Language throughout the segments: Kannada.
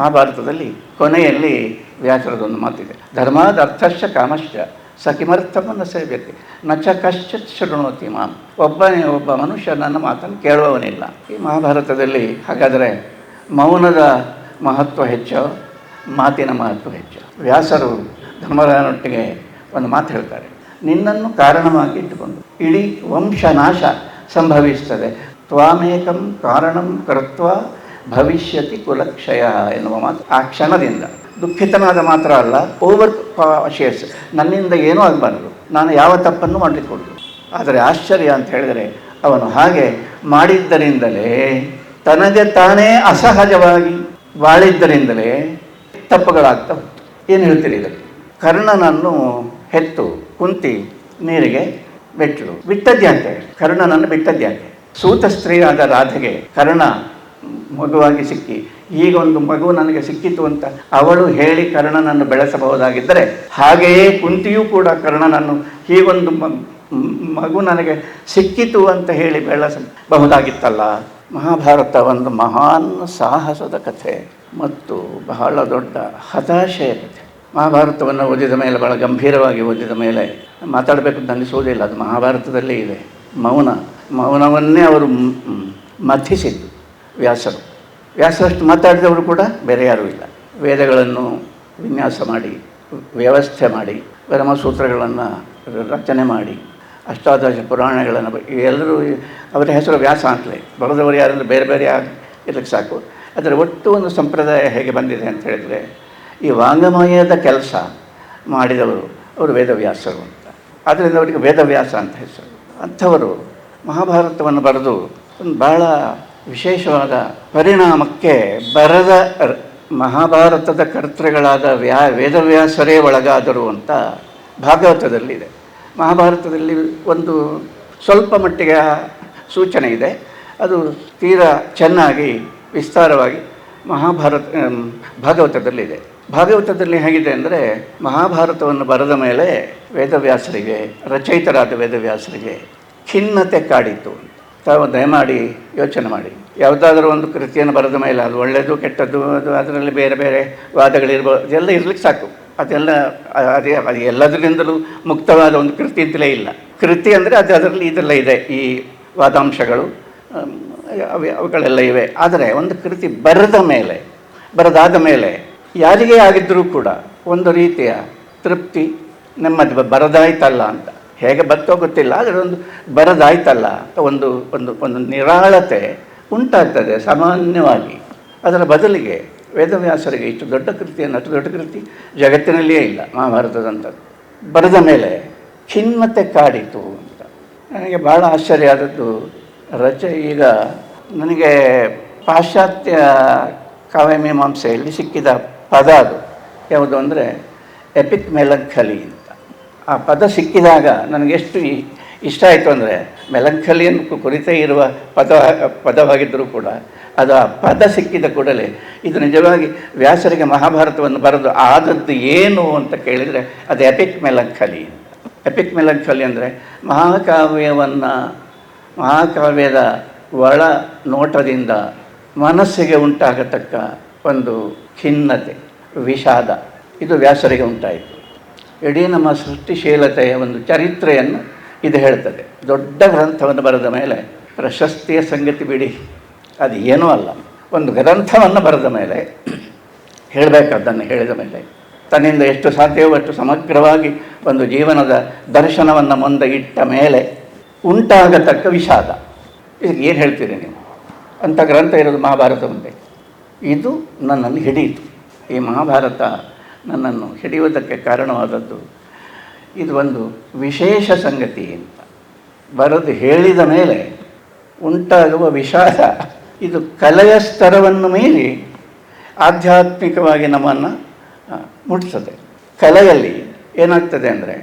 ಮಹಾಭಾರತದಲ್ಲಿ ಕೊನೆಯಲ್ಲಿ ವ್ಯಾಸರದೊಂದು ಮಾತಿದೆ. ಧರ್ಮಾದರ್ಥಶ್ಚ ಕಾಮಶ್ಚ ಸಖಿಮರ್ಥವನ್ನು ಸೇವ್ಯತೆ. ನ ಚ ಕಶ್ಚಿತ್ ಶೃಣೋತಿ ಮಾಂ. ಒಬ್ಬನೇ ಒಬ್ಬ ಮನುಷ್ಯ ನನ್ನ ಮಾತನ್ನು ಕೇಳುವವನಿಲ್ಲ. ಈ ಮಹಾಭಾರತದಲ್ಲಿ ಹಾಗಾದರೆ ಮೌನದ ಮಹತ್ವ ಹೆಚ್ಚು, ಮಾತಿನ ಮಹತ್ವ ಹೆಚ್ಚು? ವ್ಯಾಸರು ಧರ್ಮರಾಯನೊಟ್ಟಿಗೆ ಒಂದು ಮಾತು ಹೇಳ್ತಾರೆ. ನಿನ್ನನ್ನು ಕಾರಣವಾಗಿ ಇಟ್ಟುಕೊಂಡು ಇಡೀ ವಂಶನಾಶ ಸಂಭವಿಸ್ತದೆ. ತ್ವಾಮೇಕಂ ಕಾರಣಂ ಕೃತ್ವ ಭವಿಷ್ಯತಿ ಕುಲಕ್ಷಯ ಎನ್ನುವ ಮಾತು. ಆ ಕ್ಷಣದಿಂದ. ದುಃಖಿತನಾದ ಮಾತ್ರ ಅಲ್ಲ ಓವರ್ ಶೇರ್ಸ್ ನನ್ನಿಂದ ಏನೂ ಆಗಬಾರದು. ನಾನು ಯಾವ ತಪ್ಪನ್ನು ಮಾಡಲಿಕ್ಕೆ ಆದರೆ ಆಶ್ಚರ್ಯ ಅಂತ ಹೇಳಿದರೆ, ಅವನು ಹಾಗೆ ಮಾಡಿದ್ದರಿಂದಲೇ, ತನಗೆ ತಾನೇ ಅಸಹಜವಾಗಿ ಬಾಳಿದ್ದರಿಂದಲೇ ತಪ್ಪುಗಳಾಗ್ತಾ ಹೋಗ್ತು. ಏನು ಹೇಳ್ತೀರಿ ಇದಕ್ಕೆ ಕರ್ಣನನ್ನು ಹೆತ್ತು, ಕುಂತಿ ನೀರಿಗೆ ಬಿಟ್ಟಳು ಬಿಟ್ಟದ್ಯಾಂತೆ ಕರ್ಣನನ್ನು ಬಿಟ್ಟದ್ಯಾಂತೆ ಸೂತ ಸ್ತ್ರೀಯಾದ ರಾಧೆಗೆ ಕರ್ಣ ಮಗುವಾಗಿ ಸಿಕ್ಕಿ. ಈಗ ಒಂದು ಮಗು ನನಗೆ ಸಿಕ್ಕಿತು ಅಂತ ಅವಳು ಹೇಳಿ ಕರ್ಣನನ್ನು ಬೆಳೆಸಬಹುದಾಗಿದ್ದರೆ ಹಾಗೆಯೇ ಕುಂತಿಯೂ ಕೂಡ ಕರ್ಣನನ್ನು ಹೀಗೊಂದು ಮಗು ನನಗೆ ಸಿಕ್ಕಿತು ಅಂತ ಹೇಳಿ ಬೆಳೆಸಬಹುದಾಗಿತ್ತಲ್ಲ. ಮಹಾಭಾರತ ಒಂದು ಮಹಾನ್ ಸಾಹಸದ ಕಥೆ ಮತ್ತು ಬಹಳ ದೊಡ್ಡ ಹತಾಶೆಯ ಕಥೆ. ಮಹಾಭಾರತವನ್ನು ಓದಿದ ಮೇಲೆ ಬಹಳ ಗಂಭೀರವಾಗಿ ಓದಿದ ಮೇಲೆ ಮಾತಾಡಬೇಕು ಅಂತ ಅನಿಸುವುದಿಲ್ಲ ಅದು ಮಹಾಭಾರತದಲ್ಲೇ ಇದೆ. ಮೌನ, ಮೌನವನ್ನೇ ಅವರು ಮಥಿಸಿದ್ದು. ವ್ಯಾಸರು. ವ್ಯಾಸರಷ್ಟು ಮಾತಾಡಿದವರು ಕೂಡ ಬೇರೆ ಯಾರೂ ಇಲ್ಲ. ವೇದಗಳನ್ನು ವಿನ್ಯಾಸ ಮಾಡಿ, ವ್ಯವಸ್ಥೆ ಮಾಡಿ, ಬ್ರಹ್ಮಸೂತ್ರಗಳನ್ನು ರಚನೆ ಮಾಡಿ, ಅಷ್ಟಾದಶ ಪುರಾಣಗಳನ್ನು ಎಲ್ಲರೂ ಅವರ ಹೆಸರು ವ್ಯಾಸ ಅಂತಲೇ. ಬರೆದವರು ಯಾರಂದ್ರೆ ಬೇರೆ ಬೇರೆ ಇರ್ಲಿಕ್ಕೆ ಸಾಕು. ಅದರ ಒಟ್ಟು ಒಂದು ಸಂಪ್ರದಾಯ ಹೇಗೆ ಬಂದಿದೆ ಅಂತ ಹೇಳಿದರೆ, ಈ ವಾಂಗಮಯದ ಕೆಲಸ ಮಾಡಿದವರು ಅವರು ವೇದವ್ಯಾಸರು ಅಂತ. ಆದ್ದರಿಂದ ಅವರಿಗೆ ವೇದವ್ಯಾಸ ಅಂತ ಹೆಸರು. ಅಂಥವರು ಮಹಾಭಾರತವನ್ನು ಬರೆದು ಒಂದು ಭಾಳ ವಿಶೇಷವಾದ ಪರಿಣಾಮಕ್ಕೆ ಬರದ ಮಹಾಭಾರತದ ಕರ್ತೃಗಳಾದ ವ್ಯಾ ವೇದವ್ಯಾಸರೇ ಒಳಗಾದರು ಅಂತ ಭಾಗವತದಲ್ಲಿದೆ. ಮಹಾಭಾರತದಲ್ಲಿ ಒಂದು ಸ್ವಲ್ಪ ಮಟ್ಟಿಗೆ ಸೂಚನೆ ಇದೆ. ಅದು ತೀರಾ ಚೆನ್ನಾಗಿ ವಿಸ್ತಾರವಾಗಿ ಮಹಾಭಾರತ ಭಾಗವತದಲ್ಲಿದೆ. ಭಾಗವತದಲ್ಲಿ ಹೇಗಿದೆ ಅಂದರೆ ಮಹಾಭಾರತವನ್ನು ಬರೆದ ಮೇಲೆ ವೇದವ್ಯಾಸರಿಗೆ, ರಚಯಿತರಾದ ವೇದವ್ಯಾಸರಿಗೆ ಖಿನ್ನತೆ ಕಾಡಿತು ತಾವು ದಯಮಾಡಿ ಯೋಚನೆ ಮಾಡಿ. ಯಾವುದಾದ್ರೂ ಒಂದು ಕೃತಿಯನ್ನು ಬರೆದ ಮೇಲೆ ಅದು ಒಳ್ಳೆಯದು ಕೆಟ್ಟದ್ದು, ಅದು ಅದರಲ್ಲಿ ಬೇರೆ ಬೇರೆ ವಾದಗಳಿರ್ಬೋದು, ಅದೆಲ್ಲ ಇರಲಿಕ್ಕೆ ಸಾಕು. ಅದೆಲ್ಲ, ಅದೇ, ಅದು ಎಲ್ಲದರಿಂದಲೂ ಮುಕ್ತವಾದ ಒಂದು ಕೃತಿ ಅಂತಲೇ ಇಲ್ಲ. ಕೃತಿ ಅಂದರೆ ಅದು ಅದರಲ್ಲಿ ಇದೆಲ್ಲ ಇದೆ, ಈ ವಾದಾಂಶಗಳು ಅವು- ಅವುಗಳೆಲ್ಲ ಇವೆ. ಆದರೆ ಒಂದು ಕೃತಿ ಬರೆದ ಮೇಲೆ, ಬರೆದಾದ ಮೇಲೆ ಯಾರಿಗೇ ಆಗಿದ್ದರೂ ಕೂಡ ಒಂದು ರೀತಿಯ ತೃಪ್ತಿ ನೆಮ್ಮದಿ ಬರದಾಯ್ತಲ್ಲ ಅಂತ. ಹೇಗೆ ಬತ್ತೋ ಗೊತ್ತಿಲ್ಲ, ಆದರೆ ಒಂದು ಬರದಾಯ್ತಲ್ಲ. ಒಂದು ಒಂದು ಒಂದು ನಿರಾಳತೆ ಉಂಟಾಗ್ತದೆ ಸಾಮಾನ್ಯವಾಗಿ. ಅದರ ಬದಲಿಗೆ ವೇದವ್ಯಾಸರಿಗೆ ಇಷ್ಟು ದೊಡ್ಡ ಕೃತಿಯನ್ನು ಅಷ್ಟು ದೊಡ್ಡ ಕೃತಿ ಜಗತ್ತಿನಲ್ಲಿಯೇ ಇಲ್ಲ, ಮಹಾಭಾರತದಂಥದ್ದು. ಬರೆದ ಮೇಲೆ ಖಿನ್ನತೆ ಕಾಡಿತು ಅಂತ. ನನಗೆ ಭಾಳ ಆಶ್ಚರ್ಯ ಆದದ್ದು, ರಚ, ಈಗ ನನಗೆ ಪಾಶ್ಚಾತ್ಯ ಕಾವ್ಯಮೀಮಾಂಸೆಯಲ್ಲಿ ಸಿಕ್ಕಿದ ಪದ ಅದು. ಯಾವುದು ಅಂದರೆ ಎಪಿಕ್ ಮೆಲಂಕಲಿ ಆ ಪದ ಸಿಕ್ಕಿದಾಗ ನನಗೆಷ್ಟು ಇಷ್ಟ ಆಯಿತು ಅಂದರೆ ಮೆಲಂಕಲಿಯನ್ನು ಕುರಿತೇ ಇರುವ ಪದ ಪದವಾಗಿದ್ದರೂ ಕೂಡ ಅದು ಆ ಪದ ಸಿಕ್ಕಿದ ಕೂಡಲೇ ಇದು ನಿಜವಾಗಿ ವ್ಯಾಸರಿಗೆ ಮಹಾಭಾರತವನ್ನು ಬರೆದು ಆದದ್ದು ಏನು ಅಂತ ಕೇಳಿದರೆ ಅದು ಎಪಿಕ್ ಮೆಲಂಕಲಿ ಎಪಿಕ್ ಮೆಲಂಕಲಿ ಅಂದರೆ ಮಹಾಕಾವ್ಯವನ್ನು, ಮಹಾಕಾವ್ಯದ ಒಳ ನೋಟದಿಂದ ಮನಸ್ಸಿಗೆ ಉಂಟಾಗತಕ್ಕ ಒಂದು ಖಿನ್ನತೆ, ವಿಷಾದ. ಇದು ವ್ಯಾಸರಿಗೆ ಉಂಟಾಯಿತು. ಇಡೀ ನಮ್ಮ ಸೃಷ್ಟಿಶೀಲತೆಯ ಒಂದು ಚರಿತ್ರೆಯನ್ನು ಇದು ಹೇಳ್ತದೆ. ದೊಡ್ಡ ಗ್ರಂಥವನ್ನು ಬರೆದ ಮೇಲೆ ಪ್ರಶಸ್ತಿಯ ಸಂಗತಿ ಬಿಡಿ. ಅದು ಏನೂ ಅಲ್ಲ. ಒಂದು ಗ್ರಂಥವನ್ನು ಬರೆದ ಮೇಲೆ ಹೇಳಬೇಕಾದ್ದನ್ನು ಹೇಳಿದ ಮೇಲೆ. ತನ್ನಿಂದ ಎಷ್ಟು ಸಾಧ್ಯವೋ ಅಷ್ಟು ಸಮಗ್ರವಾಗಿ ಒಂದು ಜೀವನದ ದರ್ಶನವನ್ನು ಮುಂದೆ ಇಟ್ಟ ಮೇಲೆ ಉಂಟಾಗತಕ್ಕ ವಿಷಾದ. ಇದಕ್ಕೆ ಏನು ಹೇಳ್ತೀರಿ ನೀವು? ಅಂಥ ಗ್ರಂಥ ಇರೋದು ಮಹಾಭಾರತ ಮುಂದೆ. ಇದು ನನ್ನನ್ನು ಹಿಡಿಯಿತು. ಈ ಮಹಾಭಾರತ ನನ್ನನ್ನು ಹಿಡಿಯುವುದಕ್ಕೆ ಕಾರಣವಾದದ್ದು. ಇದು ಒಂದು ವಿಶೇಷ ಸಂಗತಿ ಅಂತ. ಬರೆದು ಹೇಳಿದ ಮೇಲೆ ಉಂಟಾಗುವ ವಿಷಾದ, ಇದು ಕಲೆಯ ಸ್ತರವನ್ನು ಮೀರಿ ಆಧ್ಯಾತ್ಮಿಕವಾಗಿ ನಮ್ಮನ್ನು ಮುಟ್ಟಿಸುತ್ತೆ ಕಲೆಯಲ್ಲಿ ಏನಾಗ್ತದೆ ಅಂದರೆ,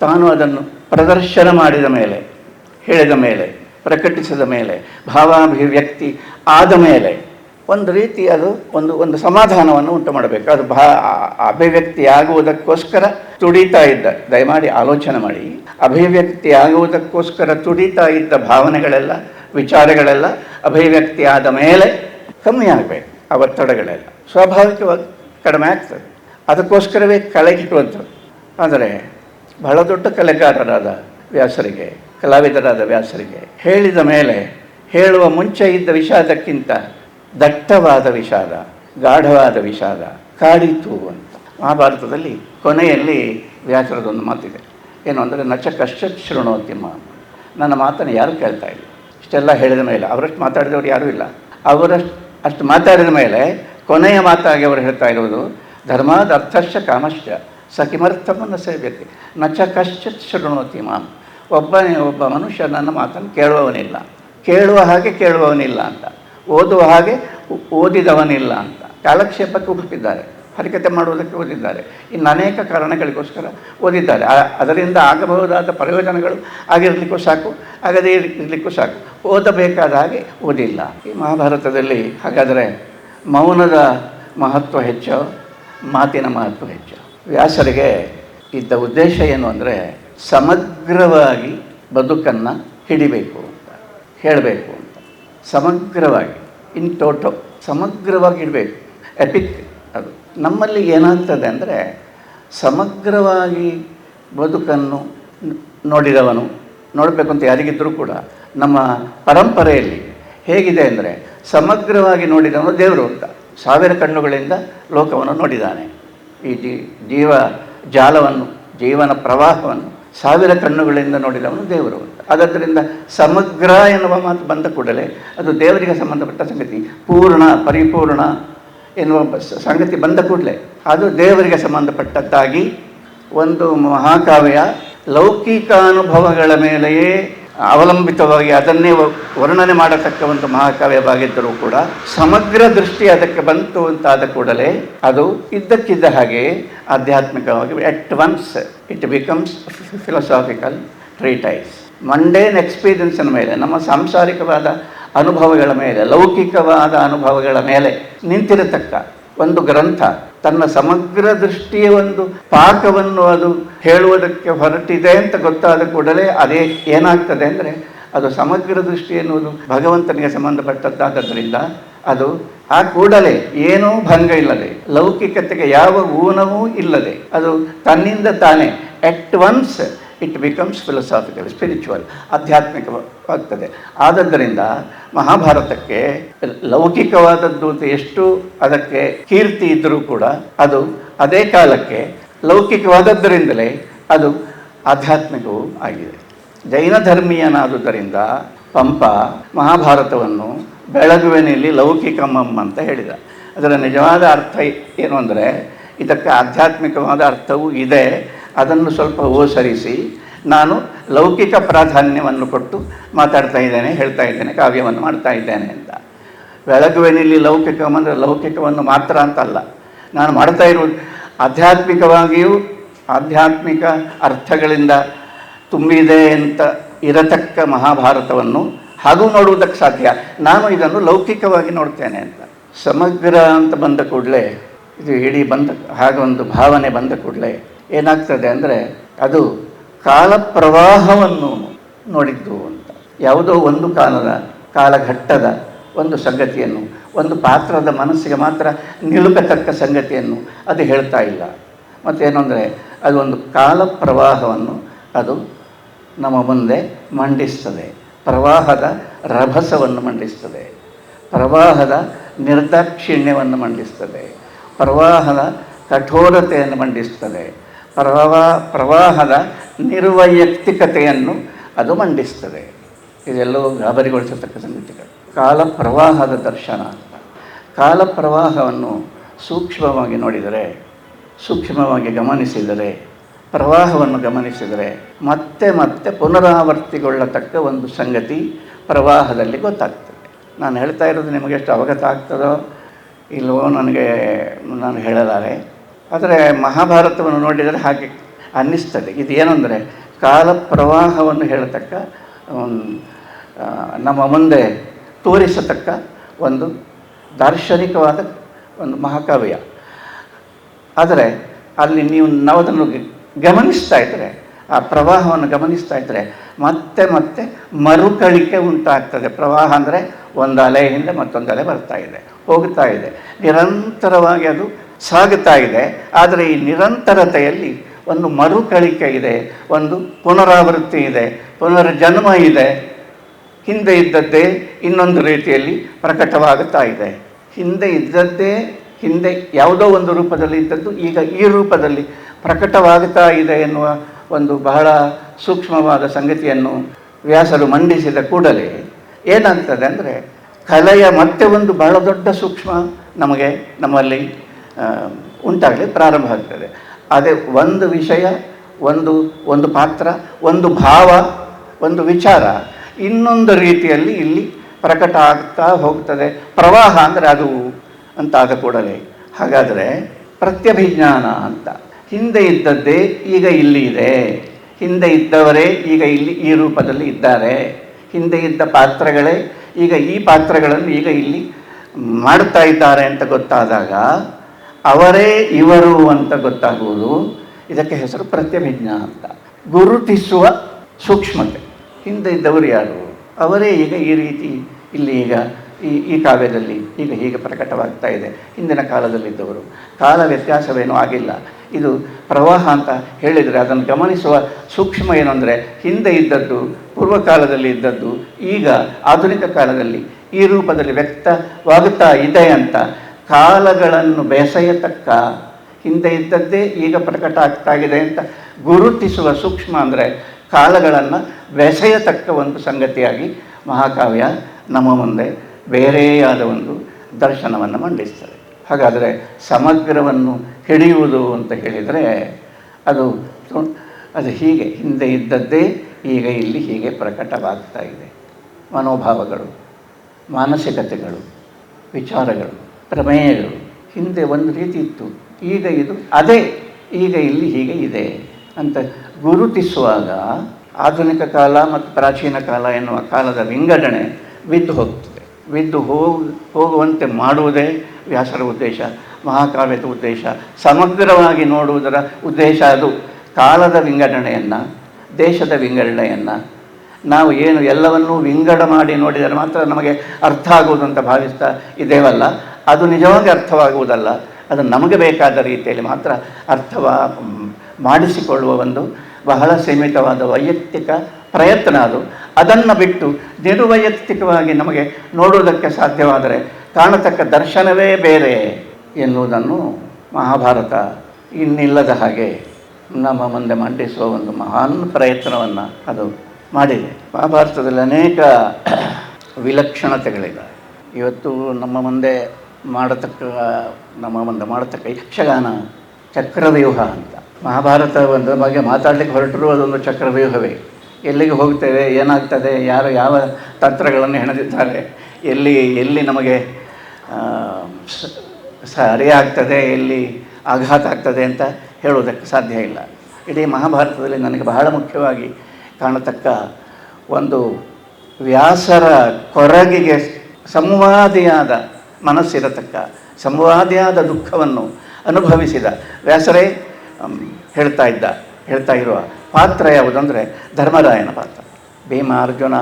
ತಾನು ಅದನ್ನು ಪ್ರದರ್ಶನ ಮಾಡಿದ ಮೇಲೆ, ಹೇಳಿದ ಮೇಲೆ, ಪ್ರಕಟಿಸಿದ ಮೇಲೆ, ಭಾವಾಭಿವ್ಯಕ್ತಿ ಆದ ಮೇಲೆ ಒಂದು ರೀತಿ ಅದು ಒಂದು ಒಂದು ಸಮಾಧಾನವನ್ನು ಉಂಟು ಮಾಡಬೇಕು. ಅದು ಭಾ ಅಭಿವ್ಯಕ್ತಿ ಆಗುವುದಕ್ಕೋಸ್ಕರ ತುಡಿತಾ ಇದ್ದ, ದಯಮಾಡಿ ಆಲೋಚನೆ ಮಾಡಿ. ಅಭಿವ್ಯಕ್ತಿ ಆಗುವುದಕ್ಕೋಸ್ಕರ ತುಡಿತಾ ಇದ್ದ ಭಾವನೆಗಳೆಲ್ಲ, ವಿಚಾರಗಳೆಲ್ಲ ಅಭಿವ್ಯಕ್ತಿ ಆದ ಮೇಲೆ ಕಮ್ಮಿ ಆಗಬೇಕು ಆ ಒತ್ತಡಗಳೆಲ್ಲ. ಸ್ವಾಭಾವಿಕವಾಗಿ ಕಡಿಮೆ ಆಗ್ತದೆ. ಅದಕ್ಕೋಸ್ಕರವೇ ಕೆಳಗಿಡುವಂಥದ್ದು ಆದರೆ ಬಹಳ ದೊಡ್ಡ ಕಲೆಗಾರರಾದ ವ್ಯಾಸರಿಗೆ, ಕಲಾವಿದರಾದ ವ್ಯಾಸರಿಗೆ ಹೇಳಿದ ಮೇಲೆ, ಹೇಳುವ ಮುಂಚೆ ಇದ್ದ ವಿಷಾದಕ್ಕಿಂತ ದಟ್ಟವಾದ ವಿಷಾದ, ಗಾಢವಾದ ವಿಷಾದ ಕಾಡಿತು ಅಂತ. ಮಹಾಭಾರತದಲ್ಲಿ ಕೊನೆಯಲ್ಲಿ ವ್ಯಾಸರದೊಂದು ಮಾತಿದೆ. ಏನು ಅಂದರೆ, ನಚ ಕಶ್ಚಿತ್ ಶೃಣೋದ್ಯಮ ನನ್ನ ಮಾತನ್ನು ಯಾರು ಕೇಳ್ತಾ ಇಲ್ಲ. ಇಷ್ಟೆಲ್ಲ ಹೇಳಿದ ಮೇಲೆ, ಅವರಷ್ಟು ಮಾತಾಡಿದವರು ಯಾರೂ ಇಲ್ಲ. ಅವರಷ್ಟು, ಅಷ್ಟು ಮಾತಾಡಿದ ಮೇಲೆ, ಕೊನೆಯ ಮಾತಾಗಿ ಅವರು ಹೇಳ್ತಾ ಇರುವುದು, ಧರ್ಮದ ಅರ್ಥಶ್ಚ ಕಾಮಶ್ಚ ಸಕಿಮರ್ಥವನ್ನು ಕಿಮರ್ಥವನ್ನು ಸೇವ್ಯತೆ ನಚ ಕಶ್ಚಿತ್ ಶೃಣೋತಿ ಮಾಂ. ಒಬ್ಬನೇ ಒಬ್ಬ ಮನುಷ್ಯ ನನ್ನ ಮಾತನ್ನು ಕೇಳುವವನಿಲ್ಲ. ಕೇಳುವ ಹಾಗೆ ಕೇಳುವವನಿಲ್ಲ ಅಂತ. ಓದುವ ಹಾಗೆ ಓದಿದವನಿಲ್ಲ ಅಂತ. ಕಾಲಕ್ಷೇಪಕ್ಕೆ ಹುಟ್ಟಿದ್ದಾರೆ ಹರಿಕತೆ ಮಾಡುವುದಕ್ಕೆ ಓದಿದ್ದಾರೆ. ಇನ್ನು ಅನೇಕ ಕಾರಣಗಳಿಗೋಸ್ಕರ ಓದಿದ್ದಾರೆ. ಅದರಿಂದ ಆಗಬಹುದಾದ ಪ್ರಯೋಜನಗಳು ಆಗಿರಲಿಕ್ಕೂ ಸಾಕು, ಆಗದೇ ಇರ್- ಇರಲಿಕ್ಕೂ ಸಾಕು. ಓದಬೇಕಾದ ಹಾಗೆ ಓದಿಲ್ಲ. ಈ ಮಹಾಭಾರತದಲ್ಲಿ ಹಾಗಾದರೆ ಮೌನದ ಮಹತ್ವ ಹೆಚ್ಚು, ಮಾತಿನ ಮಹತ್ವ ಹೆಚ್ಚು? ವ್ಯಾಸರಿಗೆ ಇದ್ದ ಉದ್ದೇಶ ಏನು ಅಂದರೆ ಸಮಗ್ರವಾಗಿ ಬದುಕನ್ನು ಹಿಡಿಬೇಕು ಅಂತ, ಹೇಳಬೇಕು. ಸಮಗ್ರವಾಗಿ ಇನ್ ಟೋಟೋ ಸಮಗ್ರವಾಗಿ ಇಡಬೇಕು. ಎಪಿಕ್ ಅದು. ನಮ್ಮಲ್ಲಿ ಏನಾಗ್ತದೆ ಅಂದರೆ, ಸಮಗ್ರವಾಗಿ ಬದುಕನ್ನು ನೋಡಿದವನು, ನೋಡಬೇಕು ಅಂತ ಯಾರಿಗಿದ್ದರೂ ಕೂಡ, ನಮ್ಮ ಪರಂಪರೆಯಲ್ಲಿ ಹೇಗಿದೆ ಅಂದರೆ, ಸಮಗ್ರವಾಗಿ ನೋಡಿದವನು ದೇವರು ಅಂತ. ಸಾವಿರ ಕಣ್ಣುಗಳಿಂದ ಲೋಕವನ್ನು ನೋಡಿದ್ದಾನೆ ಈ ಜೀವ ಜಾಲವನ್ನು, ಜೀವನ ಪ್ರವಾಹವನ್ನು ಸಾವಿರ ಕಣ್ಣುಗಳಿಂದ ನೋಡಿದವನು ದೇವರು ಆದ್ದರಿಂದ ಸಮಗ್ರ ಎನ್ನುವ ಮಾತು ಬಂದ ಕೂಡಲೇ ಅದು ದೇವರಿಗೆ ಸಂಬಂಧಪಟ್ಟ ಸಂಗತಿ. ಪೂರ್ಣ, ಪರಿಪೂರ್ಣ ಎನ್ನುವ ಸಂಗತಿ ಬಂದ ಕೂಡಲೇ. ಅದು ದೇವರಿಗೆ ಸಂಬಂಧಪಟ್ಟದ್ದಾಗಿ ಒಂದು ಮಹಾಕಾವ್ಯ ಲೌಕಿಕ ಅನುಭವಗಳ ಮೇಲೆಯೇ ಅವಲಂಬಿತವಾಗಿ ಅದನ್ನೇ ವರ್ಣನೆ ಮಾಡತಕ್ಕ ಒಂದು ಮಹಾಕಾವ್ಯವಾಗಿದ್ದರೂ ಕೂಡ ಸಮಗ್ರ ದೃಷ್ಟಿ ಅದಕ್ಕೆ ಬಂತು ಅಂತಾದ ಕೂಡಲೇ ಅದು ಇದ್ದಕ್ಕಿದ್ದ ಹಾಗೆ ಆಧ್ಯಾತ್ಮಿಕವಾಗಿ at once it becomes philosophical treatise mundane ಎಕ್ಸ್ಪೀರಿಯನ್ಸಿನ ಮೇಲೆ, ನಮ್ಮ ಸಾಂಸಾರಿಕವಾದ ಅನುಭವಗಳ ಮೇಲೆ, ಲೌಕಿಕವಾದ ಅನುಭವಗಳ ಮೇಲೆ ನಿಂತಿರತಕ್ಕ ಒಂದು ಗ್ರಂಥ, ತನ್ನ ಸಮಗ್ರ ದೃಷ್ಟಿಯ ಒಂದು ಪಾಕವನ್ನು ಅದು ಹೇಳುವುದಕ್ಕೆ ಹೊರಟಿದೆ ಅಂತ ಗೊತ್ತಾದ ಕೂಡಲೇ ಅದೇ ಏನಾಗ್ತದೆ ಅಂದರೆ, ಅದು ಸಮಗ್ರ ದೃಷ್ಟಿ ಎನ್ನುವುದು ಭಗವಂತನಿಗೆ ಸಂಬಂಧಪಟ್ಟದ್ದಾದ್ದರಿಂದ ಅದು ಆ ಕೂಡಲೇ ಏನೂ ಭಂಗ ಇಲ್ಲದೆ, ಲೌಕಿಕತೆಗೆ ಯಾವ ಊನವೂ ಇಲ್ಲದೆ, ಅದು ತನ್ನಿಂದ ತಾನೇ at once it becomes philosophical spiritual ಆಧ್ಯಾತ್ಮಿಕವಾಗ್ತದೆ ಆದ್ದರಿಂದ ಮಹಾಭಾರತಕ್ಕೆ ಲೌಕಿಕವಾದದ್ದು ಎಷ್ಟು ಅದಕ್ಕೆ ಕೀರ್ತಿ ಇದ್ದರೂ ಕೂಡ ಅದು ಅದೇ ಕಾಲಕ್ಕೆ ಲೌಕಿಕವಾದದ್ದರಿಂದಲೇ ಅದು ಆಧ್ಯಾತ್ಮಿಕವೂ ಆಗಿದೆ. ಜೈನ ಧರ್ಮೀಯನಾದುದರಿಂದ ಪಂಪ ಮಹಾಭಾರತವನ್ನು ಬೆಳಗುವಿನಲ್ಲಿ ಲೌಕಿಕಮಂ ಅಂತ ಹೇಳಿದ. ಅದರ ನಿಜವಾದ ಅರ್ಥ ಏನು ಅಂದರೆ ಇದಕ್ಕೆ ಆಧ್ಯಾತ್ಮಿಕವಾದ ಅರ್ಥವೂ ಇದೆ. ಅದನ್ನು ಸ್ವಲ್ಪ ಓಸರಿಸಿ ನಾನು ಲೌಕಿಕ ಪ್ರಾಧಾನ್ಯವನ್ನು ಕೊಟ್ಟು ಮಾತಾಡ್ತಾ ಇದ್ದೇನೆ, ಹೇಳ್ತಾ ಇದ್ದೇನೆ, ಕಾವ್ಯವನ್ನು ಮಾಡ್ತಾ ಇದ್ದೇನೆ ಅಂತ. ಬೆಳಗುವಿನಲ್ಲಿ ಲೌಕಿಕ ಅಂದರೆ ಲೌಕಿಕವನ್ನು ಮಾತ್ರ ಅಂತಲ್ಲ. ನಾನು ಮಾಡ್ತಾ ಇರುವುದು ಆಧ್ಯಾತ್ಮಿಕವಾಗಿಯೂ ಆಧ್ಯಾತ್ಮಿಕ ಅರ್ಥಗಳಿಂದ ತುಂಬಿದೆ ಅಂತ ಇರತಕ್ಕ ಮಹಾಭಾರತವನ್ನು ಹಾಗೂ ನೋಡುವುದಕ್ಕೆ ಸಾಧ್ಯ. ನಾನು ಇದನ್ನು ಲೌಕಿಕವಾಗಿ ನೋಡ್ತೇನೆ ಅಂತ. ಸಮಗ್ರ ಅಂತ ಬಂದ ಕೂಡಲೇ, ಇದು ಇಡೀ ಬಂದ ಹಾಗೊಂದು ಭಾವನೆ ಬಂದ ಕೂಡಲೇ ಏನಾಗ್ತದೆ ಅಂದರೆ ಅದು ಕಾಲ ಪ್ರವಾಹವನ್ನು ನೋಡಿದ್ದು ಅಂತ. ಯಾವುದೋ ಒಂದು ಕಾಲದ, ಕಾಲಘಟ್ಟದ ಒಂದು ಸಂಗತಿಯನ್ನು, ಒಂದು ಪಾತ್ರದ ಮನಸ್ಸಿಗೆ ಮಾತ್ರ ನಿಲುಕತಕ್ಕ ಸಂಗತಿಯನ್ನು ಅದು ಹೇಳ್ತಾ ಇಲ್ಲ. ಮತ್ತೇನು ಅಂದರೆ ಅದು ಒಂದು ಕಾಲ ಪ್ರವಾಹವನ್ನು ಅದು ನಮ್ಮ ಮುಂದೆ ಮಂಡಿಸ್ತದೆ. ಪ್ರವಾಹದ ರಭಸವನ್ನು ಮಂಡಿಸ್ತದೆ. ಪ್ರವಾಹದ ನಿರ್ದಾಕ್ಷಿಣ್ಯವನ್ನು ಮಂಡಿಸ್ತದೆ. ಪ್ರವಾಹದ ಕಠೋರತೆಯನ್ನು ಮಂಡಿಸ್ತದೆ. ಪ್ರವಾ ಪ್ರವಾಹದ ನಿರ್ವೈಯಕ್ತಿಕತೆಯನ್ನು ಅದು ಮಂಡಿಸ್ತದೆ. ಇದೆಲ್ಲವೂ ಗಾಬರಿಗೊಳಿಸತಕ್ಕ ಸಂಗತಿಗಳು. ಕಾಲ ಪ್ರವಾಹದ ದರ್ಶನ ಅಂತ. ಕಾಲ ಪ್ರವಾಹವನ್ನು ಸೂಕ್ಷ್ಮವಾಗಿ ನೋಡಿದರೆ, ಸೂಕ್ಷ್ಮವಾಗಿ ಗಮನಿಸಿದರೆ, ಪ್ರವಾಹವನ್ನು ಗಮನಿಸಿದರೆ ಮತ್ತೆ ಮತ್ತೆ ಪುನರಾವರ್ತಿಗೊಳ್ಳತಕ್ಕ ಒಂದು ಸಂಗತಿ ಪ್ರವಾಹದಲ್ಲಿ ಗೊತ್ತಾಗ್ತದೆ. ನಾನು ಹೇಳ್ತಾ ಇರೋದು ನಿಮಗೆ ಎಷ್ಟು ಅವಗತ ಆಗ್ತದೋ ಇಲ್ಲವೋ ನನಗೆ, ನಾನು ಹೇಳಲಾರೆ. ಆದರೆ ಮಹಾಭಾರತವನ್ನು ನೋಡಿದರೆ ಹಾಗೆ ಅನ್ನಿಸ್ತದೆ. ಇದು ಏನಂದರೆ ಕಾಲ ಪ್ರವಾಹವನ್ನು ಹೇಳತಕ್ಕ ನಮ್ಮ ಮುಂದೆ ತೋರಿಸತಕ್ಕ ಒಂದು ದಾರ್ಶನಿಕವಾದ ಒಂದು ಮಹಾಕಾವ್ಯ. ಆದರೆ ಅಲ್ಲಿ ನೀವು ನಾವದನ್ನು ಗಮನಿಸ್ತಾ ಇದ್ದರೆ, ಆ ಪ್ರವಾಹವನ್ನು ಗಮನಿಸ್ತಾ ಇದ್ದರೆ ಮತ್ತೆ ಮತ್ತೆ ಮರುಕಳಿಕೆ ಉಂಟಾಗ್ತದೆ. ಪ್ರವಾಹ ಅಂದರೆ ಒಂದು ಅಲೆ ಹಿಂದೆ ಮತ್ತೊಂದು ಅಲೆ ಬರ್ತಾ ಇದೆ, ಹೋಗ್ತಾ ಇದೆ. ನಿರಂತರವಾಗಿ ಅದು ಸಾಗುತ್ತಾ ಇದೆ ಆದರೆ ಈ ನಿರಂತರತೆಯಲ್ಲಿ ಒಂದು ಮರುಕಳಿಕೆ ಇದೆ, ಒಂದು ಪುನರಾವೃತ್ತಿ ಇದೆ, ಪುನರ್ಜನ್ಮ ಇದೆ. ಹಿಂದೆ ಇದ್ದದ್ದೇ ಇನ್ನೊಂದು ರೀತಿಯಲ್ಲಿ ಪ್ರಕಟವಾಗುತ್ತಾ ಇದೆ. ಹಿಂದೆ ಇದ್ದದ್ದೇ, ಹಿಂದೆ ಯಾವುದೋ ಒಂದು ರೂಪದಲ್ಲಿ ಇದ್ದದ್ದು ಈಗ ಈ ರೂಪದಲ್ಲಿ ಪ್ರಕಟವಾಗುತ್ತಾ ಇದೆ ಎನ್ನುವ ಒಂದು ಬಹಳ ಸೂಕ್ಷ್ಮವಾದ ಸಂಗತಿಯನ್ನು ವ್ಯಾಸರು ಮಂಡಿಸಿದ ಕೂಡಲೇ ಏನಾಗ್ತದೆ ಅಂದರೆ ಕಲೆಯ ಮತ್ತೆ ಒಂದು ಬಹಳ ದೊಡ್ಡ ಸೂಕ್ಷ್ಮ ನಮಗೆ ನಮ್ಮಲ್ಲಿ ಉಂಟಾಗಲಿ, ಪ್ರಾರಂಭ ಆಗ್ತದೆ. ಅದೇ ಒಂದು ವಿಷಯ, ಒಂದು ಒಂದು ಪಾತ್ರ, ಒಂದು ಭಾವ, ಒಂದು ವಿಚಾರ ಇನ್ನೊಂದು ರೀತಿಯಲ್ಲಿ ಇಲ್ಲಿ ಪ್ರಕಟ ಆಗ್ತಾ ಹೋಗ್ತದೆ. ಪ್ರವಾಹ ಅಂದರೆ ಅದು ಅಂತ ಆದ ಕೂಡಲೇ. ಹಾಗಾದರೆ ಪ್ರತ್ಯಭಿಜ್ಞಾನ ಅಂತ. ಹಿಂದೆ ಇದ್ದದ್ದೇ ಈಗ ಇಲ್ಲಿ ಇದೆ. ಹಿಂದೆ ಇದ್ದವರೇ ಈಗ ಇಲ್ಲಿ ಈ ರೂಪದಲ್ಲಿ ಇದ್ದಾರೆ. ಹಿಂದೆ ಇದ್ದ ಪಾತ್ರಗಳೇ ಈಗ ಈ ಪಾತ್ರಗಳನ್ನು ಈಗ ಇಲ್ಲಿ ಮಾಡ್ತಾ ಇದ್ದಾರೆ ಅಂತ ಗೊತ್ತಾದಾಗ ಅವರೇ ಇವರು ಅಂತ ಗೊತ್ತಾಗುವುದು. ಇದಕ್ಕೆ ಹೆಸರು ಪ್ರತ್ಯಭಿಜ್ಞ ಅಂತ. ಗುರುತಿಸುವ ಸೂಕ್ಷ್ಮತೆ. ಹಿಂದೆ ಇದ್ದವರು ಯಾರು? ಅವರೇ ಈಗ ಈ ರೀತಿ ಇಲ್ಲಿ ಈಗ ಈ ಈ ಕಾವ್ಯದಲ್ಲಿ ಈಗ ಹೀಗೆ ಪ್ರಕಟವಾಗ್ತಾ ಇದೆ. ಹಿಂದಿನ ಕಾಲದಲ್ಲಿದ್ದವರು. ಕಾಲ ವ್ಯತ್ಯಾಸವೇನೂ ಆಗಿಲ್ಲ. ಇದು ಪ್ರವಾಹ ಅಂತ ಹೇಳಿದರೆ ಅದನ್ನು ಗಮನಿಸುವ ಸೂಕ್ಷ್ಮ ಏನು ಅಂದರೆ ಹಿಂದೆ ಇದ್ದದ್ದು, ಪೂರ್ವಕಾಲದಲ್ಲಿ ಇದ್ದದ್ದು, ಈಗ ಆಧುನಿಕ ಕಾಲದಲ್ಲಿ ಈ ರೂಪದಲ್ಲಿ ವ್ಯಕ್ತವಾಗುತ್ತಾ ಇದೆ ಅಂತ ಕಾಲಗಳನ್ನು ಬೆಸೆಯತಕ್ಕ, ಹಿಂದೆ ಇದ್ದದ್ದೇ ಈಗ ಪ್ರಕಟ ಆಗ್ತಾ ಇದೆ ಅಂತ ಗುರುತಿಸುವ ಸೂಕ್ಷ್ಮ ಅಂದರೆ ಕಾಲಗಳನ್ನು ಬೆಸೆಯತಕ್ಕ ಒಂದು ಸಂಗತಿಯಾಗಿ ಮಹಾಕಾವ್ಯ ನಮ್ಮ ಮುಂದೆ ಬೇರೆಯಾದ ಒಂದು ದರ್ಶನವನ್ನು ಮಂಡಿಸ್ತದೆ. ಹಾಗಾದರೆ ಸಮಗ್ರವನ್ನು ಹಿಡಿಯುವುದು ಅಂತ ಹೇಳಿದರೆ ಅದು ಅದು ಹೀಗೆ, ಹಿಂದೆ ಇದ್ದದ್ದೇ ಈಗ ಇಲ್ಲಿ ಹೀಗೆ ಪ್ರಕಟವಾಗ್ತಾ ಇದೆ. ಮನೋಭಾವಗಳು, ಮಾನಸಿಕತೆಗಳು, ವಿಚಾರಗಳು. ಪ್ರಮೇಯಗಳು ಹಿಂದೆ ಒಂದು ರೀತಿ ಇತ್ತು. ಈಗ ಇದು ಅದೇ. ಈಗ ಇಲ್ಲಿ ಹೀಗೆ ಇದೆ. ಅಂತ ಗುರುತಿಸುವಾಗ ಆಧುನಿಕ ಕಾಲ ಮತ್ತು ಪ್ರಾಚೀನ ಕಾಲ ಎನ್ನುವ ಕಾಲದ ವಿಂಗಡಣೆ ಬಿದ್ದು ಹೋಗ್ತದೆ. ಬಿದ್ದು ಹೋಗ ಹೋಗುವಂತೆ ಮಾಡುವುದೇ ವ್ಯಾಸರ ಉದ್ದೇಶ, ಮಹಾಕಾವ್ಯದ ಉದ್ದೇಶ. ಸಮಗ್ರವಾಗಿ ನೋಡುವುದರ ಉದ್ದೇಶ ಅದು ಕಾಲದ ವಿಂಗಡಣೆಯನ್ನು, ದೇಶದ ವಿಂಗಡಣೆಯನ್ನು ನಾವು ಏನು ಎಲ್ಲವನ್ನೂ ವಿಂಗಡ ಮಾಡಿ ನೋಡಿದರೆ ಮಾತ್ರ ನಮಗೆ ಅರ್ಥ ಆಗುವುದು ಅಂತ ಭಾವಿಸ್ತಾ ಇದ್ದೇವಲ್ಲ. ಅದು ನಿಜವಾಗಿ ಅರ್ಥವಾಗುವುದಲ್ಲ. ಅದು ನಮಗೆ ಬೇಕಾದ ರೀತಿಯಲ್ಲಿ ಮಾತ್ರ ಅರ್ಥವ ಮಾಡಿಸಿಕೊಳ್ಳುವ ಒಂದು ಬಹಳ ಸೀಮಿತವಾದ ವೈಯಕ್ತಿಕ ಪ್ರಯತ್ನ ಅದು. ಅದನ್ನು ಬಿಟ್ಟು ನಿರ್ವೈಯಕ್ತಿಕವಾಗಿ ನಮಗೆ ನೋಡುವುದಕ್ಕೆ ಸಾಧ್ಯವಾದರೆ ಕಾಣತಕ್ಕ ದರ್ಶನವೇ ಬೇರೆ ಎನ್ನುವುದನ್ನು ಮಹಾಭಾರತ ಇನ್ನಿಲ್ಲದ ಹಾಗೆ ನಮ್ಮ ಮುಂದೆ ಮಂಡಿಸುವ ಒಂದು ಮಹಾನ್ ಪ್ರಯತ್ನವನ್ನು ಅದು. ಮಾಡಿದೆ. ಮಹಾಭಾರತದಲ್ಲಿ ಅನೇಕ ವಿಲಕ್ಷಣತೆಗಳಿವೆ. ಇವತ್ತು ನಮ್ಮ ಮುಂದೆ ಮಾಡತಕ್ಕ, ನಮ್ಮ ಮುಂದೆ ಮಾಡತಕ್ಕ ಯಕ್ಷಗಾನ ಚಕ್ರವ್ಯೂಹ ಅಂತ. ಮಹಾಭಾರತ ಒಂದು ಬಗ್ಗೆ ಮಾತಾಡಲಿಕ್ಕೆ ಹೊರಟರು ಅದೊಂದು ಚಕ್ರವ್ಯೂಹವೇ. ಎಲ್ಲಿಗೆ ಹೋಗ್ತೇವೆ, ಏನಾಗ್ತದೆ, ಯಾರು ಯಾವ ತಂತ್ರಗಳನ್ನು ಹೆಣೆದಿದ್ದಾರೆ, ಎಲ್ಲಿ ಎಲ್ಲಿ ನಮಗೆ ಸರಿಯಾಗ್ತದೆ, ಎಲ್ಲಿ ಆಘಾತ ಆಗ್ತದೆ ಅಂತ ಹೇಳುವುದಕ್ಕೆ ಸಾಧ್ಯ ಇಲ್ಲ. ಇಡೀ ಮಹಾಭಾರತದಲ್ಲಿ ನನಗೆ ಬಹಳ ಮುಖ್ಯವಾಗಿ ಕಾಣತಕ್ಕ ಒಂದು ವ್ಯಾಸರ ಕೊರಗಿಗೆ ಸಂವಾದಿಯಾದ ಮನಸ್ಸಿರತಕ್ಕ, ಸಂವಾದಿಯಾದ ದುಃಖವನ್ನು ಅನುಭವಿಸಿದ. ವ್ಯಾಸರೇ ಹೇಳ್ತಾ ಇದ್ದ, ಹೇಳ್ತಾ ಇರುವ ಪಾತ್ರ ಯಾವುದಂದರೆ ಧರ್ಮರಾಯನ ಪಾತ್ರ. ಭೀಮ ಅರ್ಜುನ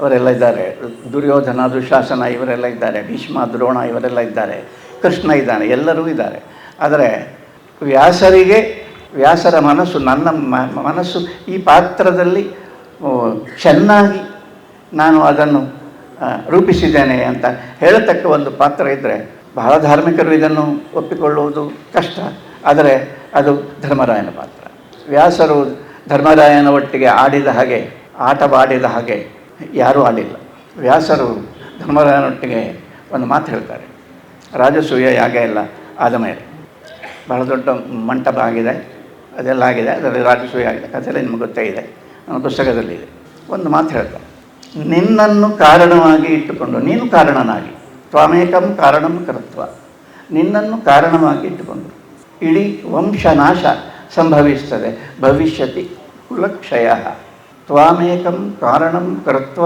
ಅವರೆಲ್ಲ ಇದ್ದಾರೆ, ದುರ್ಯೋಧನ, ದುಶಾಸನ ಇವರೆಲ್ಲ ಇದ್ದಾರೆ, ಭೀಷ್ಮ, ದ್ರೋಣ ಇವರೆಲ್ಲ ಇದ್ದಾರೆ, ಕೃಷ್ಣ ಇದ್ದಾನೆ, ಎಲ್ಲರೂ ಇದ್ದಾರೆ. ಆದರೆ ವ್ಯಾಸರಿಗೆ ವ್ಯಾಸರ ಮನಸ್ಸು, ನನ್ನ ಮನಸ್ಸು ಈ ಪಾತ್ರದಲ್ಲಿ ಚೆನ್ನಾಗಿ ನಾನು ಅದನ್ನು ರೂಪಿಸಿದ್ದೇನೆ ಅಂತ ಹೇಳತಕ್ಕ ಒಂದು ಪಾತ್ರ ಇದ್ದರೆ ಬಹಳ ಧಾರ್ಮಿಕರು ಇದನ್ನು ಒಪ್ಪಿಕೊಳ್ಳುವುದು ಕಷ್ಟ. ಆದರೆ ಅದು ಧರ್ಮರಾಯನ ಪಾತ್ರ. ವ್ಯಾಸರು ಧರ್ಮರಾಯನ ಒಟ್ಟಿಗೆ ಆಡಿದ ಹಾಗೆ, ಆಟವಾಡಿದ ಹಾಗೆ ಯಾರೂ ಆಡಿಲ್ಲ. ವ್ಯಾಸರು ಧರ್ಮರಾಯನೊಟ್ಟಿಗೆ ಒಂದು ಮಾತು ಹೇಳ್ತಾರೆ. ರಾಜಸೂಯ ಯಾಗ ಇಲ್ಲ ಆದ ಮೇಲೆ. ಬಹಳ ದೊಡ್ಡ ಮಂಟಪ ಆಗಿದೆ. ಅದೆಲ್ಲ ಆಗಿದೆ, ಅದರಲ್ಲಿ ರಾಜಸೂಯ ಆಗಿದೆ ಕಥೆಲ್ಲ ನಿಮ್ಗೆ ಗೊತ್ತೇ ಇದೆ. ಪುಸ್ತಕದಲ್ಲಿ ಇದೆ. ಒಂದು ಮಾತು ಹೇಳ್ತಾರೆ ನಿನ್ನನ್ನು ಕಾರಣವಾಗಿ ಇಟ್ಟುಕೊಂಡು, ನೀನು ಕಾರಣನಾಗಿ. ತ್ವಾಮೇಕಂ ಕಾರಣಂ ಕರತ್ವ. ನಿನ್ನನ್ನು ಕಾರಣವಾಗಿ ಇಟ್ಟುಕೊಂಡು. ಇಡೀ ವಂಶನಾಶ ಸಂಭವಿಸ್ತದೆ. ಭವಿಷ್ಯತಿ ಕುಲಕ್ಷಯ. ತ್ವಾಮೇಕಂ ಕಾರಣಂ ಕರತ್ವ,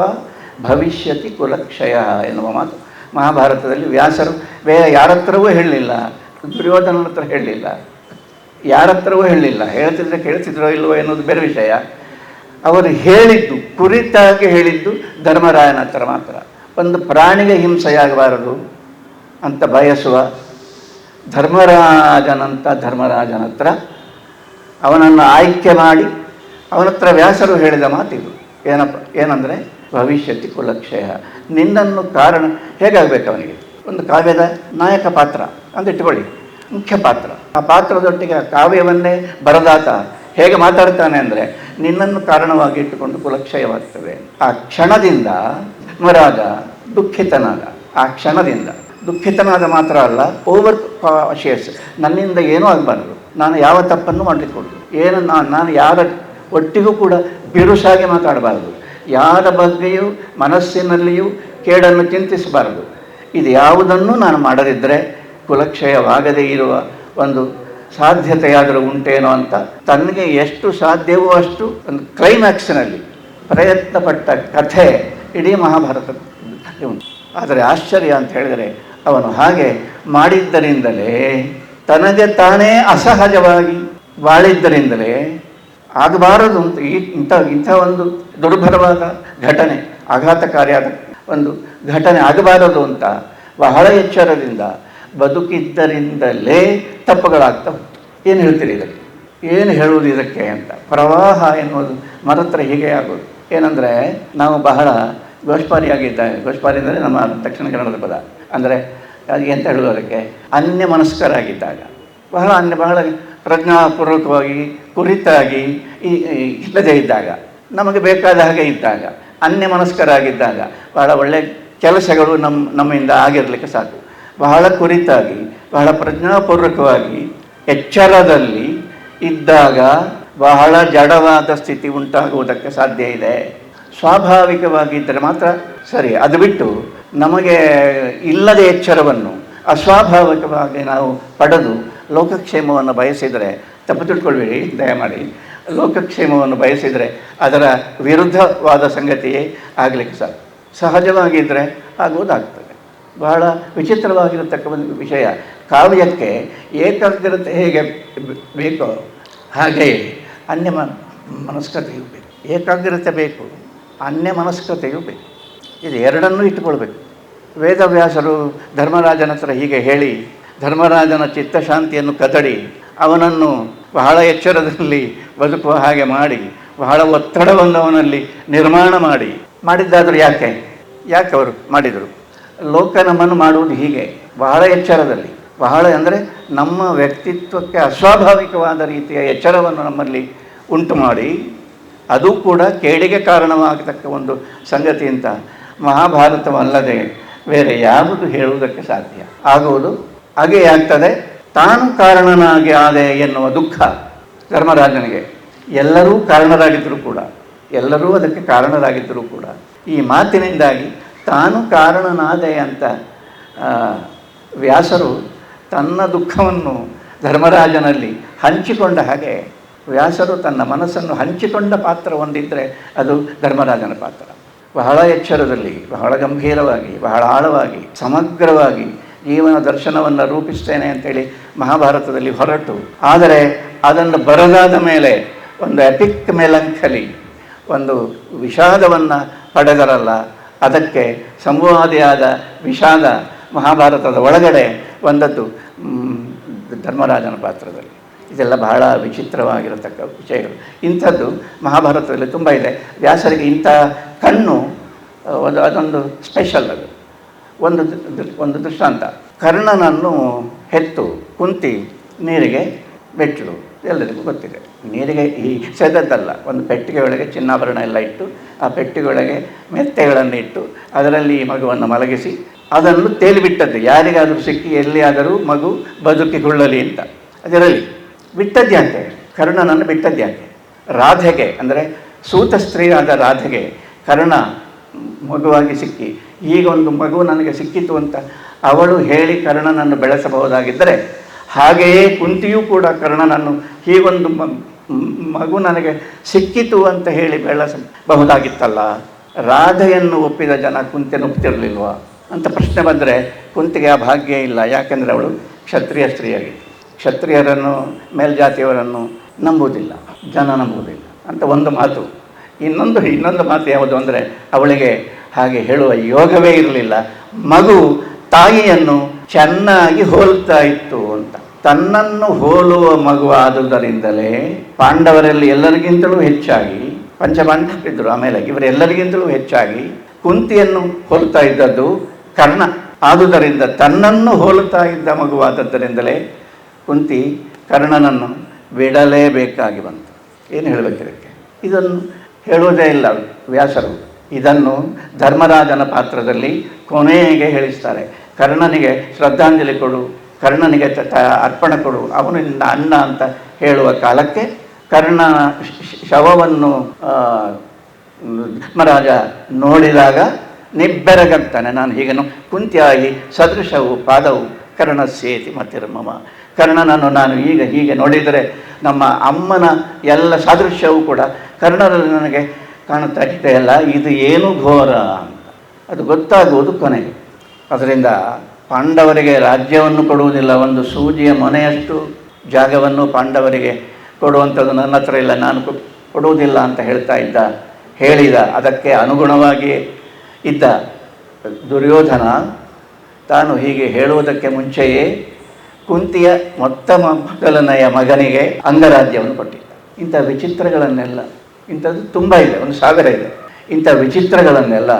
ಭವಿಷ್ಯತಿ ಕುಲಕ್ಷಯ ಎನ್ನುವ ಮಾತು. ಮಹಾಭಾರತದಲ್ಲಿ ವ್ಯಾಸರು ಬೇರೆ ಯಾರತ್ರವೂ ಹೇಳಲಿಲ್ಲ. ದುರ್ಯೋಧನ ಹತ್ರ ಹೇಳಲಿಲ್ಲ. ಯಾರ ಹತ್ರವೂ ಹೇಳಲಿಲ್ಲ. ಹೇಳ್ತಿದ್ರೆ ಕೇಳ್ತಿದ್ರೋ ಇಲ್ವೋ ಎನ್ನುವುದು ಬೇರೆ ವಿಷಯ. ಅವರು ಹೇಳಿದ್ದು, ಕುರಿತಾಗಿ ಹೇಳಿದ್ದು ಧರ್ಮರಾಯನ ಹತ್ರ ಮಾತ್ರ. ಒಂದು ಪ್ರಾಣಿಗೆ ಹಿಂಸೆಯಾಗಬಾರದು ಅಂತ ಬಯಸುವ ಧರ್ಮರಾಜನಂತ ಧರ್ಮರಾಜನ ಹತ್ರ ಅವನನ್ನು ಆಯ್ಕೆ ಮಾಡಿ ಅವನ ಹತ್ರ ವ್ಯಾಸರು ಹೇಳಿದ ಮಾತಿದು. ಏನಪ್ಪ, ಏನಂದರೆ, ಭವಿಷ್ಯತಿ ಕುಲಕ್ಷಯ ನಿನ್ನನ್ನು ಕಾರಣ, ಹೇಗಾಗಬೇಕು ಅವನಿಗೆ? ಒಂದು ಕಾವ್ಯದ ನಾಯಕ ಪಾತ್ರ ಅಂತ ಇಟ್ಕೊಳ್ಳಿ. ಮುಖ್ಯ ಪಾತ್ರ. ಆ ಪಾತ್ರದೊಟ್ಟಿಗೆ ಆ ಕಾವ್ಯವನ್ನೇ ಬರದಾತ ಹೇಗೆ ಮಾತಾಡ್ತಾನೆ ಅಂದರೆ, ನಿನ್ನನ್ನು ಕಾರಣವಾಗಿ ಇಟ್ಟುಕೊಂಡು ಕುಲಕ್ಷಯವಾಗ್ತದೆ ಆ ಕ್ಷಣದಿಂದ ಮರಾದ ದುಃಖಿತನಾದ, ಆ ಕ್ಷಣದಿಂದ. ದುಃಖಿತನಾದ ಮಾತ್ರ ಅಲ್ಲ ಓವರ್ ಶೇರ್ಸ್ ನನ್ನಿಂದ ಏನೂ ಆಗಬಾರ್ದು. ನಾನು ಯಾವ ತಪ್ಪನ್ನು ಮಾಡಲಿಕ್ಕೊಡ್ದು ಏನು ನಾನು ನಾನು ಯಾರ ಒಟ್ಟಿಗೂ ಕೂಡ ಬಿರುಸಾಗಿ ಮಾತಾಡಬಾರದು. ಯಾರ ಬಗ್ಗೆಯೂ, ಮನಸ್ಸಿನಲ್ಲಿಯೂ ಕೇಡನ್ನು ಚಿಂತಿಸಬಾರದು. ಇದು ಯಾವುದನ್ನು ನಾನು ಮಾಡದಿದ್ದರೆ ಕುಲಕ್ಷಯವಾಗದೇ ಇರುವ ಒಂದು ಸಾಧ್ಯತೆಯಾದರೂ ಉಂಟೇನೋ ಅಂತ, ತನಗೆ ಎಷ್ಟು ಸಾಧ್ಯವೋ ಅಷ್ಟು ಒಂದು ಕ್ಲೈಮ್ಯಾಕ್ಸ್ನಲ್ಲಿ ಪ್ರಯತ್ನಪಟ್ಟ ಕಥೆ ಇಡೀ ಮಹಾಭಾರತ ಉಂಟು. ಆದರೆ ಆಶ್ಚರ್ಯ ಅಂತ ಹೇಳಿದರೆ ಅವನು ಹಾಗೆ ಮಾಡಿದ್ದರಿಂದಲೇ ತನಗೆ ತಾನೇ ಅಸಹಜವಾಗಿ ಬಾಳಿದ್ದರಿಂದಲೇ ಆಗಬಾರದು ಅಂತ ಈ ಇಂಥ ಇಂಥ ಒಂದು ದುರ್ಭರವಾದ ಘಟನೆ, ಆಘಾತಕಾರಿಯಾದ ಒಂದು ಘಟನೆ ಆಗಬಾರದು ಅಂತ ಬಹಳ ಎಚ್ಚರದಿಂದ ಬದುಕಿದ್ದರಿಂದಲೇ ತಪ್ಪುಗಳಾಗ್ತವೆ. ಏನು ಹೇಳ್ತೀರಿ ಇದಕ್ಕೆ? ಏನು ಹೇಳುವುದು ಇದಕ್ಕೆ ಅಂತ? ಪ್ರವಾಹ ಎನ್ನುವುದು ಮರತ್ರ ಹೀಗೆ ಆಗೋದು. ಏನಂದರೆ, ನಾವು ಬಹಳ ಗೋಷ್ಪಾರಿಯಾಗಿದ್ದೇವೆ ಗೋಷ್ಪಾರಿ ಅಂದರೆ ನಮ್ಮ ದಕ್ಷಿಣ ಕನ್ನಡದ ಪದ. ಅಂದರೆ ಅದಕ್ಕೆ ಎಂತ ಹೇಳೋದು ಅದಕ್ಕೆ? ಅನ್ಯ ಮನಸ್ಕರಾಗಿದ್ದಾಗ. ಬಹಳ ಅನ್ಯ, ಬಹಳ ಪ್ರಜ್ಞಾಪೂರ್ವಕವಾಗಿ, ಕುರಿತಾಗಿ, ಈ ಇಲ್ಲದೇ ಇದ್ದಾಗ, ನಮಗೆ ಬೇಕಾದ ಹಾಗೆ ಇದ್ದಾಗ, ಅನ್ಯ ಮನಸ್ಕರಾಗಿದ್ದಾಗ, ಬಹಳ ಒಳ್ಳೆಯ ಕೆಲಸಗಳು ನಮ್ಮ ನಮ್ಮಿಂದ ಆಗಿರಲಿಕ್ಕೆ ಸಾಕು. ಬಹಳ ಕುರಿತಾಗಿ, ಬಹಳ ಪ್ರಜ್ಞಾಪೂರ್ವಕವಾಗಿ ಎಚ್ಚರದಲ್ಲಿ ಇದ್ದಾಗ ಬಹಳ ಜಡವಾದ ಸ್ಥಿತಿ ಉಂಟಾಗುವುದಕ್ಕೆ ಸಾಧ್ಯ ಇದೆ. ಸ್ವಾಭಾವಿಕವಾಗಿದ್ದರೆ ಮಾತ್ರ ಸರಿ. ಅದು ಬಿಟ್ಟು ನಮಗೆ ಇಲ್ಲದ ಎಚ್ಚರವನ್ನು, ಅಸ್ವಾಭಾವಿಕವಾಗಿ ನಾವು ಪಡೆದು ಲೋಕಕ್ಷೇಮವನ್ನು ಬಯಸಿದರೆ, ತಪ್ಪು ತಿಳ್ಕೊಳ್ಬೇಡಿ, ದಯಮಾಡಿ. ಲೋಕಕ್ಷೇಮವನ್ನು ಬಯಸಿದರೆ ಅದರ ವಿರುದ್ಧವಾದ ಸಂಗತಿಯೇ ಆಗಲಿಕ್ಕೆ ಸಾಕು ಸಹಜವಾಗಿದ್ದರೆ ಆಗುವುದಾಗ್ತದೆ. ಬಹಳ ವಿಚಿತ್ರವಾಗಿರತಕ್ಕ ವಿಷಯ. ಕಾವ್ಯಕ್ಕೆ ಏಕಾಗ್ರತೆ ಹೇಗೆ ಬೇಕೋ ಹಾಗೆಯೇ ಅನ್ಯ ಮನಸ್ಕತೆಯೂ ಬೇಕು. ಏಕಾಗ್ರತೆ ಬೇಕು, ಅನ್ಯ ಮನಸ್ಕತೆಯೂ ಬೇಕು. ಇದು ಎರಡನ್ನೂ ಇಟ್ಟುಕೊಳ್ಬೇಕು. ವೇದವ್ಯಾಸರು ಧರ್ಮರಾಜನ ಹತ್ರ ಹೀಗೆ ಹೇಳಿ, ಧರ್ಮರಾಜನ ಚಿತ್ತಶಾಂತಿಯನ್ನು ಕದಡಿ, ಅವನನ್ನು ಬಹಳ ಎಚ್ಚರದಲ್ಲಿ ಬದುಕುವ ಹಾಗೆ ಮಾಡಿ, ಬಹಳ ಒತ್ತಡವನ್ನು ಅವನಲ್ಲಿ ನಿರ್ಮಾಣ ಮಾಡಿ. ಮಾಡಿದ್ದಾದರೂ ಯಾಕೆ? ಯಾಕೆ ಅವರು ಮಾಡಿದರು? ಲೋಕ ನಮ್ಮನ್ನು ಮಾಡುವುದು ಹೀಗೆ. ಬಹಳ ಎಚ್ಚರದಲ್ಲಿ. ಬಹಳ ಅಂದರೆ ನಮ್ಮ ವ್ಯಕ್ತಿತ್ವಕ್ಕೆ ಅಸ್ವಾಭಾವಿಕವಾದ ರೀತಿಯ ಎಚ್ಚರವನ್ನು ನಮ್ಮಲ್ಲಿ ಉಂಟು ಮಾಡಿ, ಅದು ಕೂಡ ಕೇಡಿಗೆ ಕಾರಣವಾಗತಕ್ಕ ಒಂದು ಸಂಗತಿ ಅಂತ ಮಹಾಭಾರತವಲ್ಲದೆ ಬೇರೆ ಯಾವುದು ಹೇಳುವುದಕ್ಕೆ ಸಾಧ್ಯ. ಆಗುವುದು ಹಾಗೆ ಆಗ್ತದೆ ತಾನು ಕಾರಣನಾಗಿ ಆದೆ ಎನ್ನುವ ದುಃಖ ಧರ್ಮರಾಜನಿಗೆ. ಎಲ್ಲರೂ ಕಾರಣರಾಗಿದ್ದರೂ ಕೂಡ, ಎಲ್ಲರೂ ಅದಕ್ಕೆ ಕಾರಣರಾಗಿದ್ದರೂ ಕೂಡ ಈ ಮಾತಿನಿಂದಾಗಿ ತಾನು ಕಾರಣನಾದೆ ಅಂತ ವ್ಯಾಸರು ತನ್ನ ದುಃಖವನ್ನು ಧರ್ಮರಾಜನಲ್ಲಿ ಹಂಚಿಕೊಂಡ ಹಾಗೆ ವ್ಯಾಸರು ತನ್ನ ಮನಸ್ಸನ್ನು ಹಂಚಿಕೊಂಡ ಪಾತ್ರ ಒಂದಿದ್ದರೆ ಅದು ಧರ್ಮರಾಜನ ಪಾತ್ರ. ಬಹಳ ಎಚ್ಚರದಲ್ಲಿ, ಬಹಳ ಗಂಭೀರವಾಗಿ, ಬಹಳ ಆಳವಾಗಿ, ಸಮಗ್ರವಾಗಿ ಜೀವನ ದರ್ಶನವನ್ನು ರೂಪಿಸ್ತೇನೆ ಅಂತೇಳಿ ಮಹಾಭಾರತದಲ್ಲಿ ಹೊರಟು. ಆದರೆ ಅದನ್ನು ಬರದಾದ ಮೇಲೆ ಒಂದು ಎಪಿಕ್ ಮೆಲಂಕಲಿ ಒಂದು ವಿಷಾದವನ್ನು ಪಡೆದರಲ್ಲ ಅದಕ್ಕೆ ಸಂವಾದಿಯಾದ ವಿಷಾದ ಮಹಾಭಾರತದ ಒಳಗಡೆ ಬಂದದ್ದು ಧರ್ಮರಾಜನ ಪಾತ್ರದಲ್ಲಿ. ಇದೆಲ್ಲ ಬಹಳ ವಿಚಿತ್ರವಾಗಿರತಕ್ಕ ವಿಷಯಗಳು. ಇಂಥದ್ದು ಮಹಾಭಾರತದಲ್ಲಿ ತುಂಬ ಇದೆ. ವ್ಯಾಸರಿಗೆ ಇಂಥ ಕಣ್ಣು ಒಂದು, ಅದೊಂದು ಸ್ಪೆಷಲ್ ಅದು. ಒಂದು ಒಂದು ದೃಷ್ಟಾಂತ. ಕರ್ಣನನ್ನು ಹೆತ್ತು, ಕುಂತಿ ನೀರಿಗೆ ಬೆಟ್ಟಳು ಎಲ್ಲರಿಗೂ ಗೊತ್ತಿದೆ. ನೀರಿಗೆ ಈ ಸೆದದ್ದಲ್ಲ. ಒಂದು ಪೆಟ್ಟಿಗೆ ಒಳಗೆ ಚಿನ್ನಾಭರಣ ಎಲ್ಲ ಇಟ್ಟು ಆ ಪೆಟ್ಟಿಗೊಳಗೆ ಮೆತ್ತೆಗಳನ್ನು ಇಟ್ಟು ಅದರಲ್ಲಿ ಈ ಮಗುವನ್ನು ಮಲಗಿಸಿ ಅದನ್ನು ತೇಲಿಬಿಟ್ಟದ್ದು. ಯಾರಿಗಾದರೂ ಸಿಕ್ಕಿ ಎಲ್ಲಿಯಾದರೂ ಮಗು ಬದುಕಿಕೊಳ್ಳಲಿ ಅಂತ. ಅದರಲ್ಲಿ ಬಿಟ್ಟದ್ಯಾಕೆ ಕರ್ಣನನ್ನು ಬಿಟ್ಟದ್ಯಾಕೆ ರಾಧೆಗೆ ಅಂದರೆ ಸೂತ ಸ್ತ್ರೀಯಾದ ರಾಧೆಗೆ ಕರ್ಣ ಮಗುವಾಗಿ ಸಿಕ್ಕಿ, ಈಗ ಒಂದು ಮಗು ನನಗೆ ಸಿಕ್ಕಿತು ಅಂತ ಅವಳು ಹೇಳಿ ಕರ್ಣನನ್ನು ಬೆಳೆಸಬಹುದಾಗಿದ್ದರೆ ಹಾಗೆಯೇ ಕುಂತಿಯೂ ಕೂಡ ಕರ್ಣನನ್ನು ಹೀಗೊಂದು ಮಗು ನನಗೆ ಸಿಕ್ಕಿತು ಅಂತ ಹೇಳಿ ಬೆಳೆಸಬಹುದಾಗಿತ್ತಲ್ಲ ರಾಧೆಯನ್ನು ಒಪ್ಪಿದ ಜನ ಕುಂತೆ ಒಪ್ತಿರಲಿಲ್ವ ಅಂತ ಪ್ರಶ್ನೆ ಬಂದರೆ ಕುಂತಿಗೆ ಆ ಭಾಗ್ಯ ಇಲ್ಲ. ಯಾಕೆಂದರೆ ಅವಳು ಕ್ಷತ್ರಿಯ ಸ್ತ್ರೀಯಾಗಿ ಕ್ಷತ್ರಿಯರನ್ನು, ಮೇಲ್ಜಾತಿಯವರನ್ನು ನಂಬುವುದಿಲ್ಲ. ಜನ ನಂಬುವುದಿಲ್ಲ. ಅಂತ ಒಂದು ಮಾತು. ಇನ್ನೊಂದು ಇನ್ನೊಂದು ಮಾತು ಯಾವುದು ಅಂದರೆ ಅವಳಿಗೆ ಹಾಗೆ ಹೇಳುವ ಯೋಗವೇ ಇರಲಿಲ್ಲ. ಮಗು ತಾಯಿಯನ್ನು ಚೆನ್ನಾಗಿ ಹೋಲ್ತಾ ಇತ್ತು ಅಂತ. ತನ್ನನ್ನು ಹೋಲುವ ಮಗು ಆದುದರಿಂದಲೇ ಪಾಂಡವರಲ್ಲಿ ಎಲ್ಲರಿಗಿಂತಲೂ ಹೆಚ್ಚಾಗಿ ಪಂಚಪಾಂಡವರಿದ್ದರು ಆಮೇಲೆ ಇವರೆಲ್ಲರಿಗಿಂತಲೂ ಹೆಚ್ಚಾಗಿ ಕುಂತಿಯನ್ನು ಹೋಲುತ್ತಾ ಇದ್ದದ್ದು ಕರ್ಣ. ಆದುದರಿಂದ ತನ್ನನ್ನು ಹೋಲುತ್ತಾ ಇದ್ದ ಮಗುವಾದದ್ದರಿಂದಲೇ ಕುಂತಿ ಕರ್ಣನನ್ನು ಬಿಡಲೇಬೇಕಾಗಿ ಬಂತು. ಏನು ಹೇಳಬೇಕು ಇದನ್ನು ಹೇಳುವುದೇ ಇಲ್ಲ ವ್ಯಾಸರು. ಇದನ್ನು ಧರ್ಮರಾಜನ ಪಾತ್ರದಲ್ಲಿ ಕೊನೆಗೆ ಹೇಳಿಸ್ತಾರೆ. ಕರ್ಣನಿಗೆ ಶ್ರದ್ಧಾಂಜಲಿ ಕೊಡು. ಕರ್ಣನಿಗೆ ಅರ್ಪಣೆ ಕೊಡು. ಅವನು ನಿನ್ನ ಅಣ್ಣ ಅಂತ ಹೇಳುವ ಕಾಲಕ್ಕೆ ಕರ್ಣ ಶವವನ್ನು ಧರ್ಮರಾಜ ನೋಡಿದಾಗ ನಿಬ್ಬೆರಗಂತಾನೆ. ನಾನು ಹೀಗನು ಕುಂತಿಯಾಗಿ ಸದೃಶವು, ಪಾದವು ಕರ್ಣ ಸೇತಿ ಮತಿರ್ಮಮ ಕರ್ಣನನ್ನು ನಾನು ಈಗ ಹೀಗೆ ನೋಡಿದರೆ ನಮ್ಮ ಅಮ್ಮನ ಎಲ್ಲ ಸಾದೃಶ್ಯವು ಕೂಡ ಕರ್ಣರಲ್ಲಿ ನನಗೆ ಕಾಣುತ್ತಾ ಅಲ್ಲ, ಇದು ಏನು ಘೋರ ಅಂತ. ಅದು ಗೊತ್ತಾಗುವುದು ಕೊನೆಗೆ. ಅದರಿಂದ ಪಾಂಡವರಿಗೆ ರಾಜ್ಯವನ್ನು ಕೊಡುವುದಿಲ್ಲ, ಒಂದು ಸೂಜಿಯ ಮನೆಯಷ್ಟು ಜಾಗವನ್ನು ಪಾಂಡವರಿಗೆ ಕೊಡುವಂಥದ್ದು ನನ್ನ ಹತ್ರ ಇಲ್ಲ, ನಾನು ಕೊಡುವುದಿಲ್ಲ ಅಂತ ಹೇಳ್ತಾ ಇದ್ದ, ಹೇಳಿದ, ಅದಕ್ಕೆ ಅನುಗುಣವಾಗಿ ಇದ್ದ ದುರ್ಯೋಧನ ತಾನು ಹೀಗೆ ಹೇಳುವುದಕ್ಕೆ ಮುಂಚೆಯೇ ಕುಂತಿಯ ಮೊತ್ತ ಮೊದಲನೆಯ ಮಗನಿಗೆ ಅಂಗರಾಜ್ಯವನ್ನು ಕೊಟ್ಟಿದ್ದ. ಇಂಥ ವಿಚಿತ್ರಗಳನ್ನೆಲ್ಲ, ಇಂಥದ್ದು ತುಂಬ ಇದೆ, ಒಂದು ಸಾಗರ ಇದೆ. ಇಂಥ ವಿಚಿತ್ರಗಳನ್ನೆಲ್ಲ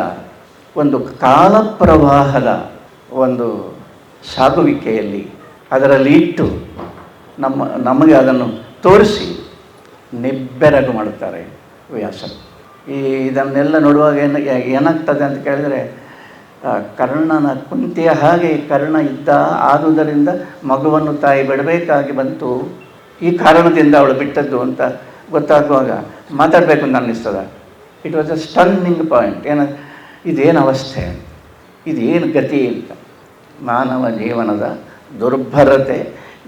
ಒಂದು ಕಾಲಪ್ರವಾಹದ ಒಂದು ಸಾಗುವಿಕೆಯಲ್ಲಿ ಅದರಲ್ಲಿ ಇಟ್ಟು ನಮ್ಮ, ನಮಗೆ ಅದನ್ನು ತೋರಿಸಿ ನಿಬ್ಬೆರಗು ಮಾಡುತ್ತಾರೆ ವ್ಯಾಸರು. ಈ ಇದನ್ನೆಲ್ಲ ನೋಡುವಾಗ ಏನು, ಏನಾಗ್ತದೆ ಅಂತ ಕೇಳಿದರೆ ಕರ್ಣನ ಕುಂತಿಯ ಹಾಗೆ ಕರ್ಣ ಇದ್ದ ಆದುದರಿಂದ ಮಗುವನ್ನು ತಾಯಿ ಬಿಡಬೇಕಾಗಿ ಬಂತು. ಈ ಕಾರಣದಿಂದ ಅವಳು ಬಿಟ್ಟದ್ದು ಅಂತ ಗೊತ್ತಾಗುವಾಗ ಮಾತಾಡಬೇಕು ಅಂತ ಅನ್ನಿಸ್ತದೆ. It was a stunning point ಏನ, ಇದೇನು ಅವಸ್ಥೆ? ಇದೇನು ಗತಿ ಅಂತ. ಮಾನವ ಜೀವನದ ದುರ್ಭರತೆ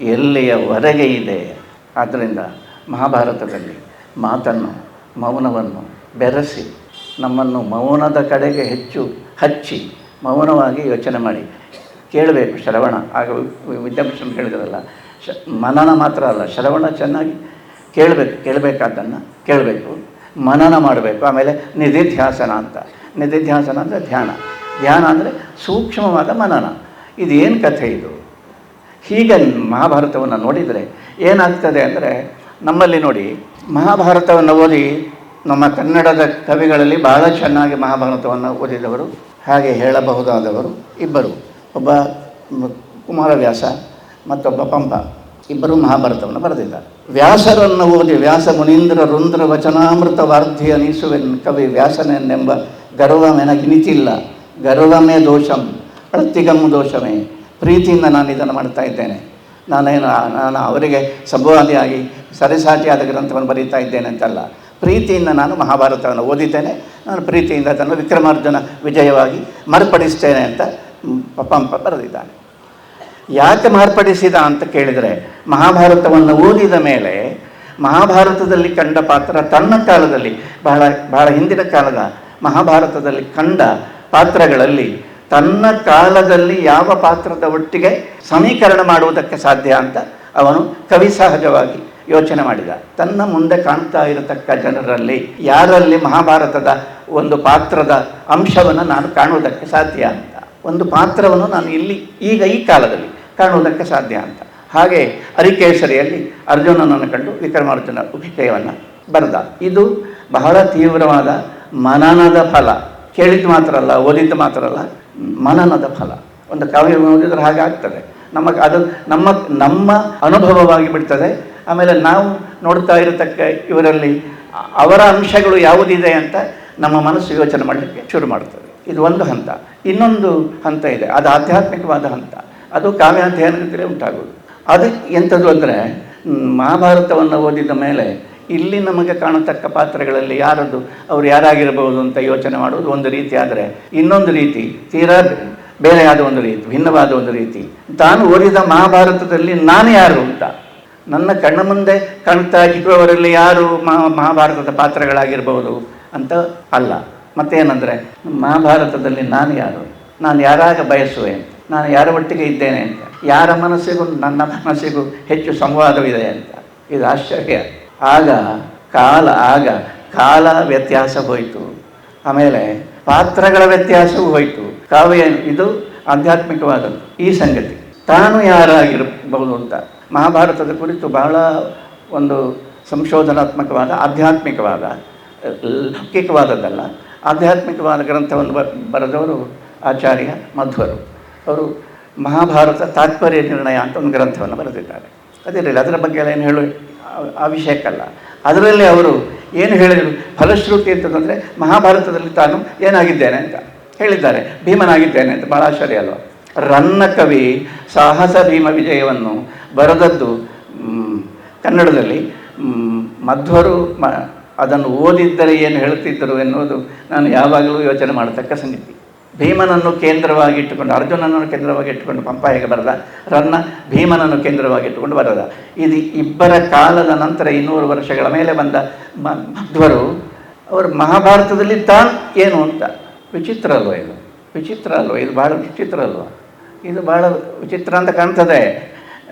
ಎಲ್ಲಿಯವರೆಗೆ ಇದೆ? ಆದ್ದರಿಂದ ಮಹಾಭಾರತದಲ್ಲಿ ಮಾತನ್ನು, ಮೌನವನ್ನು ಬೆರೆಸಿ, ನಮ್ಮನ್ನು ಮೌನದ ಕಡೆಗೆ ಹೆಚ್ಚು ಹಚ್ಚಿ, ಮೌನವಾಗಿ ಯೋಚನೆ ಮಾಡಿ. ಕೇಳಬೇಕು ಶ್ರವಣ. ಆಗ ವಿದ್ಯಾಭ್ಯಾಸ ಹೇಳಿದ್ರಲ್ಲ ಶ, ಮನನ ಮಾತ್ರ ಅಲ್ಲ, ಶ್ರವಣ ಚೆನ್ನಾಗಿ ಕೇಳಬೇಕು, ಕೇಳಬೇಕಾದ್ದನ್ನು ಕೇಳಬೇಕು. ಮನನ ಮಾಡಬೇಕು. ಆಮೇಲೆ ನಿಧಿಧ್ಯಾಸನ ಅಂತ. ನಿಧಿಧ್ಯಾಸನ ಅಂದರೆ ಧ್ಯಾನ. ಧ್ಯಾನ ಅಂದರೆ ಸೂಕ್ಷ್ಮವಾದ ಮನನ. ಇದೇನು ಕಥೆ ಇದು? ಹೀಗೆ ಮಹಾಭಾರತವನ್ನು ನೋಡಿದರೆ ಏನಾಗ್ತದೆ ಅಂದರೆ ನಮ್ಮಲ್ಲಿ ನೋಡಿ ಮಹಾಭಾರತವನ್ನು ಓದಿ ನಮ್ಮ ಕನ್ನಡದ ಕವಿಗಳಲ್ಲಿ ಬಹಳ ಚೆನ್ನಾಗಿ ಮಹಾಭಾರತವನ್ನು ಓದಿದವರು, ಹಾಗೆ ಹೇಳಬಹುದಾದವರು ಇಬ್ಬರು. ಒಬ್ಬ ಕುಮಾರವ್ಯಾಸ, ಮತ್ತೊಬ್ಬ ಪಂಪ. ಇಬ್ಬರು ಮಹಾಭಾರತವನ್ನು ಬರೆದಿದ್ದಾರೆ ವ್ಯಾಸರನ್ನು ಓದಿ ವ್ಯಾಸ ಮುನೀಂದ್ರ ರುಂದ್ರ ವಚನಾಮೃತ ವಾರ್ಧಿ ಅನಿಸುವೆನ್ ಕವಿ ವ್ಯಾಸನೆನ್ನೆಂಬ ಗರ್ವಮೆನಗಿನಿತಿಲ್ಲ ಗರ್ವಮೇ ದೋಷಂ. ಪ್ರತಿಗಮ್ ದೋಷವೇ ಪ್ರೀತಿಯಿಂದ ನಾನು ಇದನ್ನು ಮಾಡ್ತಾ ಇದ್ದೇನೆ. ನಾನೇನು, ನಾನು ಅವರಿಗೆ ಸಂಭವಾದಿಯಾಗಿ ಸರಿಸಾಟಿಯಾದ ಗ್ರಂಥವನ್ನು ಬರೀತಾ ಇದ್ದೇನೆ ಅಂತಲ್ಲ. ಪ್ರೀತಿಯಿಂದ ನಾನು ಮಹಾಭಾರತವನ್ನು ಓದಿದ್ದೇನೆ. ನಾನು ಪ್ರೀತಿಯಿಂದ ಅದನ್ನು ವಿಕ್ರಮಾರ್ಜುನ ವಿಜಯವಾಗಿ ಮಾರ್ಪಡಿಸ್ತೇನೆ ಅಂತ ಪಂಪ ಬರೆದಿದ್ದಾನೆ. ಯಾಕೆ ಮಾರ್ಪಡಿಸಿದ ಅಂತ ಕೇಳಿದರೆ, ಮಹಾಭಾರತವನ್ನು ಓದಿದ ಮೇಲೆ ಮಹಾಭಾರತದಲ್ಲಿ ಕಂಡ ಪಾತ್ರ ತನ್ನ ಕಾಲದಲ್ಲಿ, ಬಹಳ ಬಹಳ ಹಿಂದಿನ ಕಾಲದ ಮಹಾಭಾರತದಲ್ಲಿ ಕಂಡ ಪಾತ್ರಗಳಲ್ಲಿ ತನ್ನ ಕಾಲದಲ್ಲಿ ಯಾವ ಪಾತ್ರದ ಒಟ್ಟಿಗೆ ಸಮೀಕರಣ ಮಾಡುವುದಕ್ಕೆ ಸಾಧ್ಯ ಅಂತ ಅವನು ಕವಿ ಸಹಜವಾಗಿ ಯೋಚನೆ ಮಾಡಿದ. ತನ್ನ ಮುಂದೆ ಕಾಣ್ತಾ ಇರತಕ್ಕ ಜನರಲ್ಲಿ ಯಾರಲ್ಲಿ ಮಹಾಭಾರತದ ಒಂದು ಪಾತ್ರದ ಅಂಶವನ್ನು ನಾನು ಕಾಣುವುದಕ್ಕೆ ಸಾಧ್ಯ ಅಂತ. ಒಂದು ಪಾತ್ರವನ್ನು ನಾನು ಇಲ್ಲಿ, ಈಗ ಈ ಕಾಲದಲ್ಲಿ ಕಾಣುವುದಕ್ಕೆ ಸಾಧ್ಯ ಅಂತ. ಹಾಗೆ ಅರಿಕೇಸರಿಯಲ್ಲಿ ಅರ್ಜುನನನ್ನು ಕಂಡು ವಿಕ್ರಮಾರ್ಜುನ ವಿಷಯವನ್ನು ಬರೆದ. ಇದು ಬಹಳ ತೀವ್ರವಾದ ಮನನದ ಫಲ. ಕೇಳಿದ್ದು ಮಾತ್ರ ಅಲ್ಲ, ಓದಿದ್ದು ಮಾತ್ರ ಅಲ್ಲ ಮನನದ ಫಲ. ಒಂದು ಕಾವ್ಯ ಓದಿದ್ರೆ ಹಾಗೆ ಆಗ್ತದೆ. ನಮಗೆ ಅದು ನಮ್ಮ ನಮ್ಮ ಅನುಭವವಾಗಿ ಬಿಡ್ತದೆ. ಆಮೇಲೆ ನಾವು ನೋಡ್ತಾ ಇರತಕ್ಕ ಇವರಲ್ಲಿ ಅವರ ಅಂಶಗಳು ಯಾವುದಿದೆ ಅಂತ ನಮ್ಮ ಮನಸ್ಸು ಯೋಚನೆ ಮಾಡಲಿಕ್ಕೆ ಶುರು ಮಾಡ್ತದೆ. ಇದು ಒಂದು ಹಂತ. ಇನ್ನೊಂದು ಹಂತ ಇದೆ. ಅದು ಆಧ್ಯಾತ್ಮಿಕವಾದ ಹಂತ. ಅದು ಕಾವ್ಯಾಧ್ಯಯನದಿಂದಲೇ ಉಂಟಾಗುವುದು. ಅದು ಎಂಥದ್ದು ಅಂದರೆ ಮಹಾಭಾರತವನ್ನು ಓದಿದ ಮೇಲೆ ಇಲ್ಲಿ ನಮಗೆ ಕಾಣತಕ್ಕ ಪಾತ್ರಗಳಲ್ಲಿ ಯಾರದು ಅವರು ಯಾರಾಗಿರಬಹುದು ಅಂತ ಯೋಚನೆ ಮಾಡುವುದು ಒಂದು ರೀತಿ ಆದರೆ ಇನ್ನೊಂದು ರೀತಿ ತೀರಾ ಬೇರೆಯಾದ ಒಂದು ರೀತಿ, ಭಿನ್ನವಾದ ಒಂದು ರೀತಿ. ತಾನು ಓದಿದ ಮಹಾಭಾರತದಲ್ಲಿ ನಾನು ಯಾರು ಅಂತ. ನನ್ನ ಕಣ್ಣ ಮುಂದೆ ಕಾಣ್ತಾ ಇರುವವರಲ್ಲಿ ಯಾರು ಮಹಾ, ಮಹಾಭಾರತದ ಪಾತ್ರಗಳಾಗಿರಬಹುದು ಅಂತ ಅಲ್ಲ. ಮತ್ತೇನೆಂದರೆ, ಮಹಾಭಾರತದಲ್ಲಿ ನಾನು ಯಾರು? ನಾನು ಯಾರಾಗ ಬಯಸುವೆ? ನಾನು ಯಾರ ಒಟ್ಟಿಗೆ ಇದ್ದೇನೆ ಅಂತ? ಯಾರ ಮನಸ್ಸಿಗೂ ನನ್ನ ಮನಸ್ಸಿಗೂ ಹೆಚ್ಚು ಸಂವಾದವಿದೆ ಅಂತ. ಇದು ಆಶ್ಚರ್ಯ. ಆಗ ಕಾಲ ಆಗ ಕಾಲ ವ್ಯತ್ಯಾಸ ಹೋಯಿತು. ಆಮೇಲೆ ಪಾತ್ರಗಳ ವ್ಯತ್ಯಾಸವೂ ಹೋಯಿತು. ಕಾವ್ಯ ಇದು ಆಧ್ಯಾತ್ಮಿಕವಾದದ್ದು. ಈ ಸಂಗತಿ. ತಾನು ಯಾರಾಗಿರಬಹುದು ಅಂತ. ಮಹಾಭಾರತದ ಕುರಿತು ಬಹಳ ಒಂದು ಸಂಶೋಧನಾತ್ಮಕವಾದ, ಆಧ್ಯಾತ್ಮಿಕವಾದ, ಲೌಕಿಕವಾದದ್ದಲ್ಲ. ಆಧ್ಯಾತ್ಮಿಕವಾದ ಗ್ರಂಥವನ್ನು ಬರೆದವರು ಆಚಾರ್ಯ ಮಧ್ವರು. ಅವರು ಮಹಾಭಾರತ ತಾತ್ಪರ್ಯ ನಿರ್ಣಯ ಅಂತ ಒಂದು ಗ್ರಂಥವನ್ನು ಬರೆದಿದ್ದಾರೆ. ಅದಿರಲಿಲ್ಲ ಅದರ ಬಗ್ಗೆ ಎಲ್ಲ ಏನು ಹೇಳು? ಆ- ಅಲ್ಲ ಅದರಲ್ಲಿ ಅವರು ಏನು ಹೇಳಿದರು? ಫಲಶ್ರುತಿ ಅಂತಂದರೆ ಮಹಾಭಾರತದಲ್ಲಿ ತಾನು ಏನಾಗಿದ್ದೇನೆ ಅಂತ ಹೇಳಿದ್ದಾರೆ. ಭೀಮನಾಗಿದ್ದೇನೆ ಅಂತ ಬಹಳ ಆಶ್ಚರ್ಯ ಅಲ್ವಾ? ರನ್ನ ಕವಿ ಸಾಹಸ ಭೀಮ ವಿಜಯವನ್ನು ಬರೆದದ್ದು ಕನ್ನಡದಲ್ಲಿ. ಮಧ್ವರು ಅದನ್ನು ಓದಿದ್ದರೆ ಏನು ಹೇಳುತ್ತಿದ್ದರು ಎನ್ನುವುದು ನಾನು ಯಾವಾಗಲೂ ಯೋಚನೆ ಮಾಡತಕ್ಕ ಸಂಗತಿ. ಭೀಮನನ್ನು ಕೇಂದ್ರವಾಗಿ ಇಟ್ಟುಕೊಂಡು, ಅರ್ಜುನನನ್ನು ಕೇಂದ್ರವಾಗಿ ಇಟ್ಟುಕೊಂಡು ಪಂಪ ಹೇಗೆ ಬರದ, ರನ್ನ ಭೀಮನನ್ನು ಕೇಂದ್ರವಾಗಿ ಇಟ್ಟುಕೊಂಡು ಬರದ. ಇದು ಇಬ್ಬರ ಕಾಲದ ನಂತರ ಇನ್ನೂರು ವರ್ಷಗಳ ಮೇಲೆ ಬಂದ ಮಧ್ವರು, ಅವರು ಮಹಾಭಾರತದಲ್ಲಿ ತಾನ್ ಏನು ಅಂತ? ವಿಚಿತ್ರ ಅಲ್ವ ಇದು? ವಿಚಿತ್ರ ಅಲ್ವ? ಇದು ಭಾಳ ವಿಚಿತ್ರ ಅಲ್ವ? ಇದು ಭಾಳ ವಿಚಿತ್ರ ಅಂತ ಕಾಣ್ತದೆ.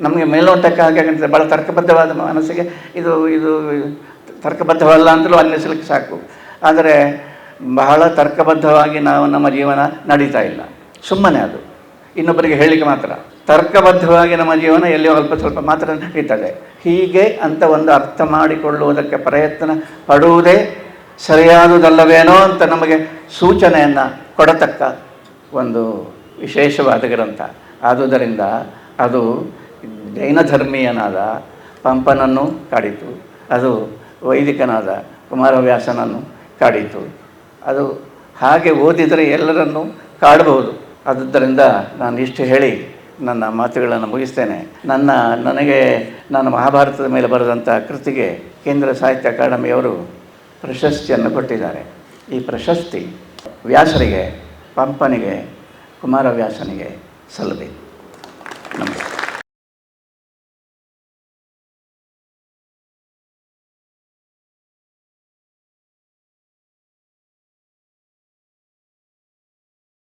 ನಮಗೆ ಮೇಲ್ನೋಟಕ್ಕೆ ಹಾಗೆ ಕಾಣ್ತದೆ ಭಾಳ ತರ್ಕಬದ್ಧವಾದ ಮನಸ್ಸಿಗೆ, ಇದು ಇದು ತರ್ಕಬದ್ಧವಲ್ಲ ಅಂತಲೂ ಅನ್ನಿಸಲಿಕ್ಕೆ ಸಾಕು. ಆದರೆ ಬಹಳ ತರ್ಕಬದ್ಧವಾಗಿ ನಾವು ನಮ್ಮ ಜೀವನ ನಡೀತಾ ಇಲ್ಲ. ಸುಮ್ಮನೆ ಅದು. ಇನ್ನೊಬ್ಬರಿಗೆ ಹೇಳಿಕೆ ಮಾತ್ರ. ತರ್ಕಬದ್ಧವಾಗಿ ನಮ್ಮ ಜೀವನ ಎಲ್ಲಿಯೋ ಅಲ್ಪ ಸ್ವಲ್ಪ ಮಾತ್ರ ನಡೀತದೆ. ಹೀಗೆ ಅಂತ ಒಂದು ಅರ್ಥ ಮಾಡಿಕೊಳ್ಳುವುದಕ್ಕೆ ಪ್ರಯತ್ನ ಪಡುವುದೇ ಸರಿಯಾದುದಲ್ಲವೇನೋ ಅಂತ ನಮಗೆ ಸೂಚನೆಯನ್ನು ಕೊಡತಕ್ಕ ಒಂದು ವಿಶೇಷವಾದ ಗ್ರಂಥ. ಆದುದರಿಂದ ಅದು ಜೈನ ಧರ್ಮೀಯನಾದ ಪಂಪನನ್ನು ಕಾಡಿತು. ಅದು ವೈದಿಕನಾದ ಕುಮಾರವ್ಯಾಸನನ್ನು ಕಾಡಿತು. ಅದು ಹಾಗೆ ಓದಿದರೆ ಎಲ್ಲರನ್ನು ಕಾಡಬಹುದು ಆದ್ದರಿಂದ ನಾನು ಇಷ್ಟು ಹೇಳಿ ನನ್ನ ಮಾತುಗಳನ್ನು ಮುಗಿಸ್ತೇನೆ. ನನ್ನ, ನನಗೆ ನಾನು ಮಹಾಭಾರತದ ಮೇಲೆ ಬರೆದಂಥ ಕೃತಿಗೆ ಕೇಂದ್ರ ಸಾಹಿತ್ಯ ಅಕಾಡೆಮಿಯವರು ಪ್ರಶಸ್ತಿಯನ್ನು ಕೊಟ್ಟಿದ್ದಾರೆ. ಈ ಪ್ರಶಸ್ತಿ ವ್ಯಾಸರಿಗೆ, ಪಂಪನಿಗೆ, ಕುಮಾರವ್ಯಾಸನಿಗೆ ಸಲ್ಲಬೇಕು. ನಮಗೆ